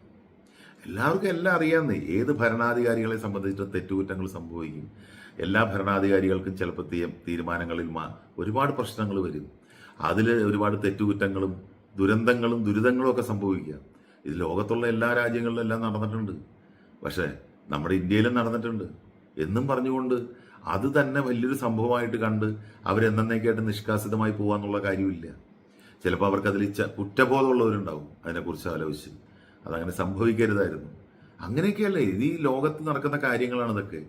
എല്ലാവർക്കും എല്ലാം അറിയാവുന്നേ ഏത് ഭരണാധികാരികളെ സംബന്ധിച്ചിട്ട് തെറ്റുകുറ്റങ്ങൾ സംഭവിക്കും. എല്ലാ ഭരണാധികാരികൾക്കും ചിലപ്പോൾ തീരുമാനങ്ങളിൽ ഒരുപാട് പ്രശ്നങ്ങൾ വരും. അതിൽ ഒരുപാട് തെറ്റുകുറ്റങ്ങളും ദുരന്തങ്ങളും ദുരിതങ്ങളും ഒക്കെ സംഭവിക്കുക. ഇത് ലോകത്തുള്ള എല്ലാ രാജ്യങ്ങളിലും എല്ലാം നടന്നിട്ടുണ്ട്. പക്ഷേ നമ്മുടെ ഇന്ത്യയിലും നടന്നിട്ടുണ്ട്. എന്നും പറഞ്ഞുകൊണ്ട് അത് തന്നെ വലിയൊരു സംഭവമായിട്ട് കണ്ട് അവരെന്നേക്കായിട്ട് നിഷ്കാസിതമായി പോകാന്നുള്ള കാര്യമില്ല. ചിലപ്പോൾ അവർക്ക് അതിൽ കുറ്റബോധമുള്ളവരുണ്ടാവും അതിനെക്കുറിച്ച് ആലോചിച്ച്. അതങ്ങനെ സംഭവിക്കരുതായിരുന്നു. അങ്ങനെയൊക്കെയല്ലേ? ഇത് ഈ ലോകത്ത് നടക്കുന്ന കാര്യങ്ങളാണ് ഇതൊക്കെ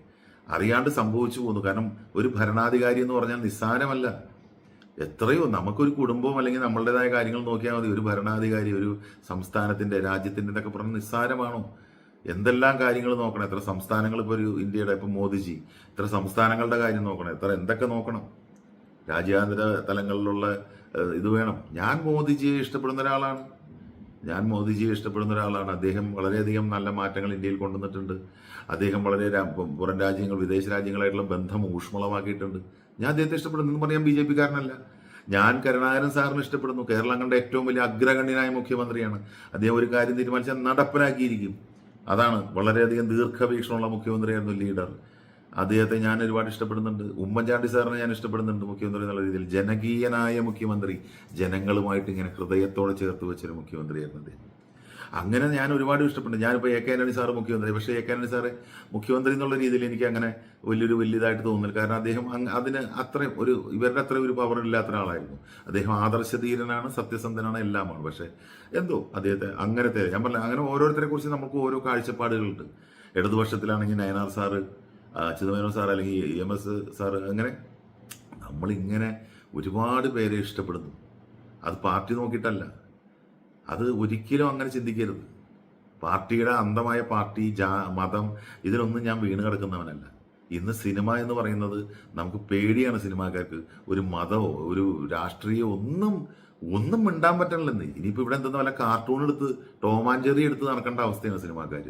അറിയാണ്ട് സംഭവിച്ചു പോകുന്നു കാരണം ഒരു ഭരണാധികാരി എന്ന് പറഞ്ഞാൽ നിസ്സാരമല്ല. എത്രയോ നമുക്കൊരു കുടുംബം അല്ലെങ്കിൽ നമ്മളുടേതായ കാര്യങ്ങൾ നോക്കിയാൽ മതി. ഒരു ഭരണാധികാരി ഒരു സംസ്ഥാനത്തിന്റെ രാജ്യത്തിന്റെ എന്നൊക്കെ പറഞ്ഞാൽ നിസ്സാരമാണോ? എന്തെല്ലാം കാര്യങ്ങൾ നോക്കണം? എത്ര സംസ്ഥാനങ്ങൾ ഇപ്പോൾ ഒരു ഇന്ത്യയുടെ ഇപ്പം മോദിജി എത്ര സംസ്ഥാനങ്ങളുടെ കാര്യം നോക്കണം? എത്ര എന്തൊക്കെ നോക്കണം? രാജ്യാന്തര തലങ്ങളിലുള്ള ഇത് വേണം. ഞാൻ മോദിജിയെ ഇഷ്ടപ്പെടുന്ന ഒരാളാണ്. ഞാൻ മോദിജിയെ ഇഷ്ടപ്പെടുന്ന ഒരാളാണ്. അദ്ദേഹം വളരെയധികം നല്ല മാറ്റങ്ങൾ ഇന്ത്യയിൽ കൊണ്ടുവന്നിട്ടുണ്ട്. അദ്ദേഹം വളരെ പുറം രാജ്യങ്ങൾ വിദേശ രാജ്യങ്ങളായിട്ടുള്ള ബന്ധം ഊഷ്മളമാക്കിയിട്ടുണ്ട്. ഞാൻ അദ്ദേഹത്തെ ഇഷ്ടപ്പെടുന്നു. പറയാൻ ബി ജെ പിക്കാരനല്ല. ഞാൻ കരുണാകരൻ സാറിന് ഇഷ്ടപ്പെടുന്നു. കേരളം കണ്ട ഏറ്റവും വലിയ അഗ്രഗണ്യനായ മുഖ്യമന്ത്രിയാണ്. അദ്ദേഹം ഒരു കാര്യം തീരുമാനിച്ചാൽ നടപ്പിലാക്കിയിരിക്കും അതാണ് വളരെയധികം ദീർഘവീക്ഷണമുള്ള മുഖ്യമന്ത്രിയായിരുന്നു ലീഡർ. അദ്ദേഹത്തെ ഞാൻ ഒരുപാട് ഇഷ്ടപ്പെടുന്നുണ്ട്. ഉമ്മൻചാണ്ടി സാറിനെ ഞാൻ ഇഷ്ടപ്പെടുന്നുണ്ട് മുഖ്യമന്ത്രി എന്നുള്ള രീതിയിൽ. ജനകീയനായ മുഖ്യമന്ത്രി ജനങ്ങളുമായിട്ട് ഇങ്ങനെ ഹൃദയത്തോടെ ചേർത്ത് വെച്ചൊരു മുഖ്യമന്ത്രിയായിരുന്നു അദ്ദേഹം. അങ്ങനെ ഞാൻ ഒരുപാട് ഇഷ്ടപ്പെട്ടു. ഞാനിപ്പോൾ എ കെ ആന്റണി സാറ് മുഖ്യമന്ത്രി. പക്ഷേ എ കെ ആന്റണി സാറ് മുഖ്യമന്ത്രി എന്നുള്ള രീതിയിൽ എനിക്ക് അങ്ങനെ വലിയൊരു വലിയതായിട്ട് തോന്നുന്നില്ല. കാരണം അദ്ദേഹം അതിന് അത്രയും ഒരു ഇവരുടെ അത്രയും ഒരു പവർ ഇല്ലാത്ത ഒരാളായിരുന്നു. അദ്ദേഹം ആദർശധീരനാണ് സത്യസന്ധനാണ് എല്ലാമാണ്. പക്ഷേ എന്തോ അദ്ദേഹത്തെ അങ്ങനത്തെ ഞാൻ പറഞ്ഞ അങ്ങനെ ഓരോരുത്തരെ കുറിച്ച് നമുക്ക് ഓരോ കാഴ്ചപ്പാടുകളുണ്ട്. ഇടതുപക്ഷത്തിലാണെങ്കിൽ നയനാർ സാറ് ചിദംബരം സാർ അല്ലെങ്കിൽ എം എസ് സാറ് അങ്ങനെ നമ്മളിങ്ങനെ ഒരുപാട് പേരെ ഇഷ്ടപ്പെടുന്നു. അത് പാർട്ടി നോക്കിയിട്ടല്ല. അത് ഒരിക്കലും അങ്ങനെ ചിന്തിക്കരുത്. പാർട്ടിയുടെ അന്ധമായ പാർട്ടി ജാ മതം ഇതിലൊന്നും ഞാൻ വീണ് കിടക്കുന്നവനല്ല. ഇന്ന് സിനിമ എന്ന് പറയുന്നത് നമുക്ക് പേടിയാണ് സിനിമാക്കാർക്ക്. ഒരു മതമോ ഒരു രാഷ്ട്രീയമോ ഒന്നും ഒന്നും മിണ്ടാൻ പറ്റണില്ലെന്ന്. ഇനിയിപ്പോൾ ഇവിടെ എന്തെന്ന് വല്ല കാർട്ടൂൺ എടുത്ത് ടോമാഞ്ചെറി എടുത്ത് നടക്കേണ്ട അവസ്ഥയാണ് സിനിമാക്കാർ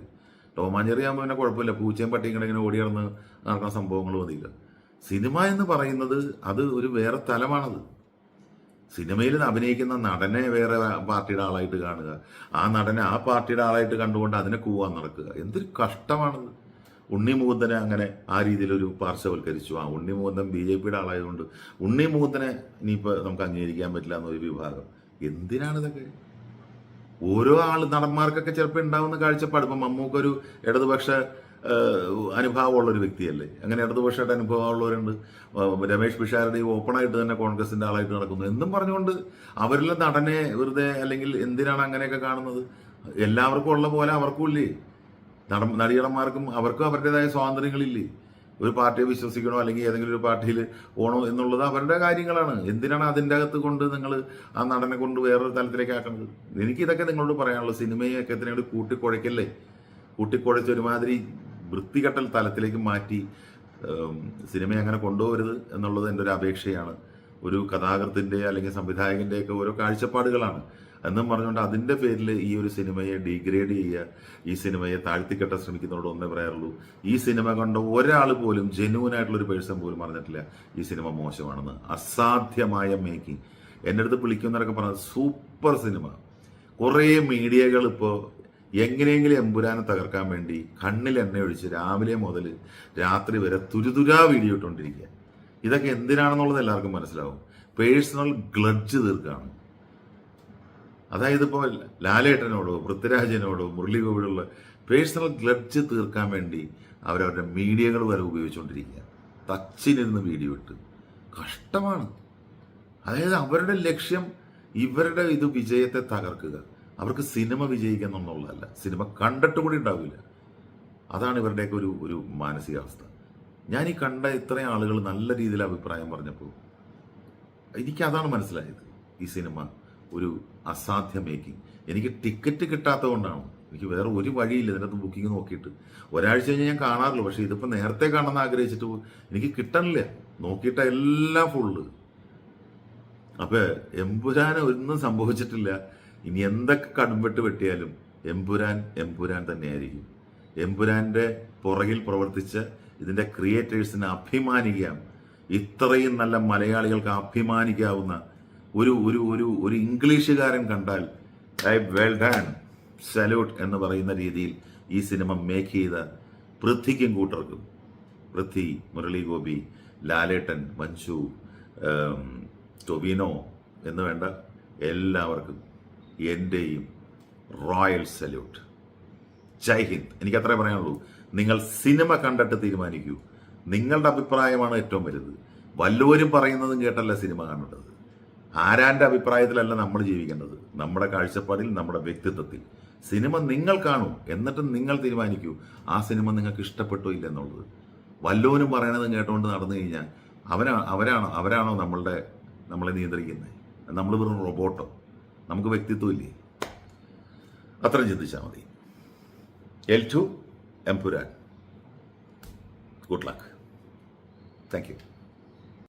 ടോമാഞ്ചെറി ആകുമ്പോൾ പിന്നെ കുഴപ്പമില്ല. പൂച്ചയും പട്ടിയും ഇങ്ങനെ ഓടി നടന്ന് നടക്കുന്ന സംഭവങ്ങൾ വന്നില്ല. സിനിമ എന്ന് പറയുന്നത് അത് ഒരു വേറെ തലമാണത്. സിനിമയിൽ അഭിനയിക്കുന്ന നടനെ വേറെ പാർട്ടിയുടെ ആളായിട്ട് കാണുക. ആ നടനെ ആ പാർട്ടിയുടെ ആളായിട്ട് കണ്ടുകൊണ്ട് അതിനെ കൂവാൻ നടക്കുക. എന്തൊരു കഷ്ടമാണത് ഉണ്ണിമുകുന്ദനെ അങ്ങനെ ആ രീതിയിലൊരു പാർശ്വവൽക്കരിച്ചു. ആ ഉണ്ണിമുകുന്ദൻ ബി ജെ പിയുടെ ആളായതുകൊണ്ട് ഉണ്ണിമുകുന്ദനെ ഇനിയിപ്പോൾ നമുക്ക് അംഗീകരിക്കാൻ പറ്റില്ല എന്നൊരു വിഭാഗം. എന്തിനാണ് ഇതൊക്കെ? ഓരോ ആൾ നടന്മാർക്കൊക്കെ ചിലപ്പോൾ ഉണ്ടാവുന്ന കാഴ്ചപ്പാട്. ഇപ്പം മമ്മൂക്കൊരു ഇടതുപക്ഷ അനുഭാവമുള്ള ഒരു വ്യക്തിയല്ലേ? അങ്ങനെ ഇടതുപക്ഷമായിട്ട് അനുഭവമുള്ളവരുണ്ട്? രമേശ് പിഷാരടി ഓപ്പണായിട്ട് തന്നെ കോൺഗ്രസിന്റെ ആളായിട്ട് നടക്കുന്നു. എന്നും പറഞ്ഞുകൊണ്ട് അവരിലെ നടനെ വെറുതെ അല്ലെങ്കിൽ എന്തിനാണ് അങ്ങനെയൊക്കെ കാണുന്നത്? എല്ലാവർക്കും ഉള്ള പോലെ അവർക്കും ഇല്ലേ? നട നടികളന്മാർക്കും അവർക്കും അവരുടേതായ സ്വാതന്ത്ര്യങ്ങളില്ലേ? ഒരു പാർട്ടിയെ വിശ്വസിക്കണോ അല്ലെങ്കിൽ ഏതെങ്കിലും ഒരു പാർട്ടിയിൽ പോകണോ എന്നുള്ളത് അവരുടെ കാര്യങ്ങളാണ്. എന്തിനാണ് അതിന്റെ അകത്ത് കൊണ്ട് നിങ്ങൾ ആ നടനെ കൊണ്ട് വേറൊരു തലത്തിലേക്ക് ആക്കുന്നത്? എനിക്കിതൊക്കെ നിങ്ങളോട് പറയാനുള്ളത് സിനിമയൊക്കെ ഇതിനോട് കൂട്ടിക്കുഴയ്ക്കല്ലേ? കൂട്ടിക്കുഴച്ച് ഒരുമാതിരി വൃത്തികെട്ടൽ തലത്തിലേക്ക് മാറ്റി സിനിമയെ അങ്ങനെ കൊണ്ടുപോകരുത് എന്നുള്ളത് എന്റെ ഒരു അപേക്ഷയാണ്. ഒരു കഥാകൃത്തിന്റെ അല്ലെങ്കിൽ സംവിധായകന്റെയൊക്കെ ഓരോ കാഴ്ചപ്പാടുകളാണ്. എന്നും പറഞ്ഞുകൊണ്ട് അതിന്റെ പേരിൽ ഈ ഒരു സിനിമയെ ഡീഗ്രേഡ് ചെയ്യുക ഈ സിനിമയെ താഴ്ത്തിക്കെട്ടാൻ ശ്രമിക്കുന്നതോട് ഒന്നേ പറയാറുള്ളൂ. ഈ സിനിമ കണ്ട ഒരാൾ പോലും ജെന്യൂൻ ഒരു പേഴ്സൺ പോലും പറഞ്ഞിട്ടില്ല ഈ സിനിമ മോശമാണെന്ന്. അസാധ്യമായ മേക്കിംഗ് എന്റെ അടുത്ത് വിളിക്കുന്നവരൊക്കെ പറഞ്ഞത് സൂപ്പർ സിനിമ. കുറേ മീഡിയകൾ ഇപ്പോൾ എങ്ങനെയെങ്കിലും എമ്പുരാനെ തകർക്കാൻ വേണ്ടി കണ്ണിൽ എണ്ണ ഒഴിച്ച് രാവിലെ മുതൽ രാത്രി വരെ തുരുതുരാ വീഡിയോ ഇട്ടുകൊണ്ടിരിക്കുക. ഇതൊക്കെ എന്തിനാണെന്നുള്ളത് എല്ലാവർക്കും മനസ്സിലാവും. പേഴ്സണൽ ഗ്ലഡ്ജ് തീർക്കാണ്. അതായത് ഇപ്പോൾ ലാലേട്ടനോടോ പൃഥ്വിരാജനോടോ മുരളിഗോപിയോടുള്ള പേഴ്സണൽ ഗ്ലഡ്ജ് തീർക്കാൻ വേണ്ടി അവരവരുടെ മീഡിയകൾ വരെ ഉപയോഗിച്ചുകൊണ്ടിരിക്കുക. തച്ചിനിരുന്ന് വീഡിയോ ഇട്ട്. കഷ്ടമാണ്. അതായത് അവരുടെ ലക്ഷ്യം ഇവരുടെ ഇത് വിജയത്തെ തകർക്കുക. അവർക്ക് സിനിമ വിജയിക്കണം എന്നുള്ളതല്ല സിനിമ കണ്ടിട്ട് കൂടി ഉണ്ടാവില്ല. അതാണ് ഇവരുടെയൊക്കെ ഒരു ഒരു മാനസികാവസ്ഥ. ഞാൻ ഈ കണ്ട ഇത്രയും ആളുകൾ നല്ല രീതിയിൽ അഭിപ്രായം പറഞ്ഞപ്പോൾ എനിക്ക് അതാണ് മനസ്സിലായത്. ഈ സിനിമ ഒരു അസാധ്യ മേക്കിംഗ്. എനിക്ക് ടിക്കറ്റ് കിട്ടാത്തത് കൊണ്ടാണ് എനിക്ക് വേറെ ഒരു വഴിയില്ല. ഇതിനകത്ത് ബുക്കിംഗ് നോക്കിയിട്ട്. ഒരാഴ്ച കഴിഞ്ഞാൽ ഞാൻ കാണാറുള്ളൂ. പക്ഷേ ഇതിപ്പോൾ നേരത്തെ കാണണമെന്ന് ആഗ്രഹിച്ചിട്ട് എനിക്ക് കിട്ടണില്ല. നോക്കിയിട്ട് എല്ലാം ഫുള്ള് അപ്പോൾ എമ്പുരാനൊന്നും സംഭവിച്ചിട്ടില്ല. ഇനി എന്തൊക്കെ കടുംപെട്ട് വെട്ടിയാലും എമ്പുരാൻ എമ്പുരാൻ തന്നെയായിരിക്കും. എമ്പുരാന്റെ പുറകിൽ പ്രവർത്തിച്ച് ഇതിന്റെ ക്രിയേറ്റേഴ്സിനെ അഭിമാനിക്കാം. ഇത്രയും നല്ല മലയാളികൾക്ക് അഭിമാനിക്കാവുന്ന ഒരു ഒരു ഒരു ഒരു ഇംഗ്ലീഷുകാരൻ കണ്ടാൽ ഐ വെൽ ഡാൻ സല്യൂട്ട് എന്ന് പറയുന്ന രീതിയിൽ ഈ സിനിമ മേക്ക് ചെയ്ത പൃഥ്വിക്കും കൂട്ടർക്കും. പൃഥ്വി മുരളി ഗോപി ലാലേട്ടൻ മഞ്ജു ടൊവിനോ എന്ന് വേണ്ട എല്ലാവർക്കും എന്റെയും റോയൽ സല്യൂട്ട്. ജയ് ഹിന്ദ്. എനിക്ക് അത്രേ പറയാനുള്ളൂ. നിങ്ങൾ സിനിമ കണ്ടിട്ട് തീരുമാനിക്കൂ. നിങ്ങളുടെ അഭിപ്രായമാണ് ഏറ്റവും വലുത്. വല്ലവരും പറയുന്നതും കേട്ടല്ല സിനിമ കാണേണ്ടത് ആരാന്റെ അഭിപ്രായത്തിലല്ല നമ്മൾ ജീവിക്കേണ്ടത്? നമ്മുടെ കാഴ്ചപ്പാടിൽ നമ്മുടെ വ്യക്തിത്വത്തിൽ. സിനിമ നിങ്ങൾ കാണൂ. എന്നിട്ട് നിങ്ങൾ തീരുമാനിക്കൂ. ആ സിനിമ നിങ്ങൾക്ക് ഇഷ്ടപ്പെട്ടോ ഇല്ല എന്നുള്ളത് വല്ലോനും പറയണതും കേട്ടുകൊണ്ട് നടന്നു കഴിഞ്ഞാൽ അവനാ അവരാണോ അവരാണോ നമ്മളുടെ നമ്മളെ നിയന്ത്രിക്കുന്നത് നമ്മൾ വെറും റോബോട്ടോ? നമുക്ക് വ്യക്തിത്വം ഇല്ലേ അത്രയും ചിന്തിച്ചാൽ മതി. L two Empuraan good luck thank you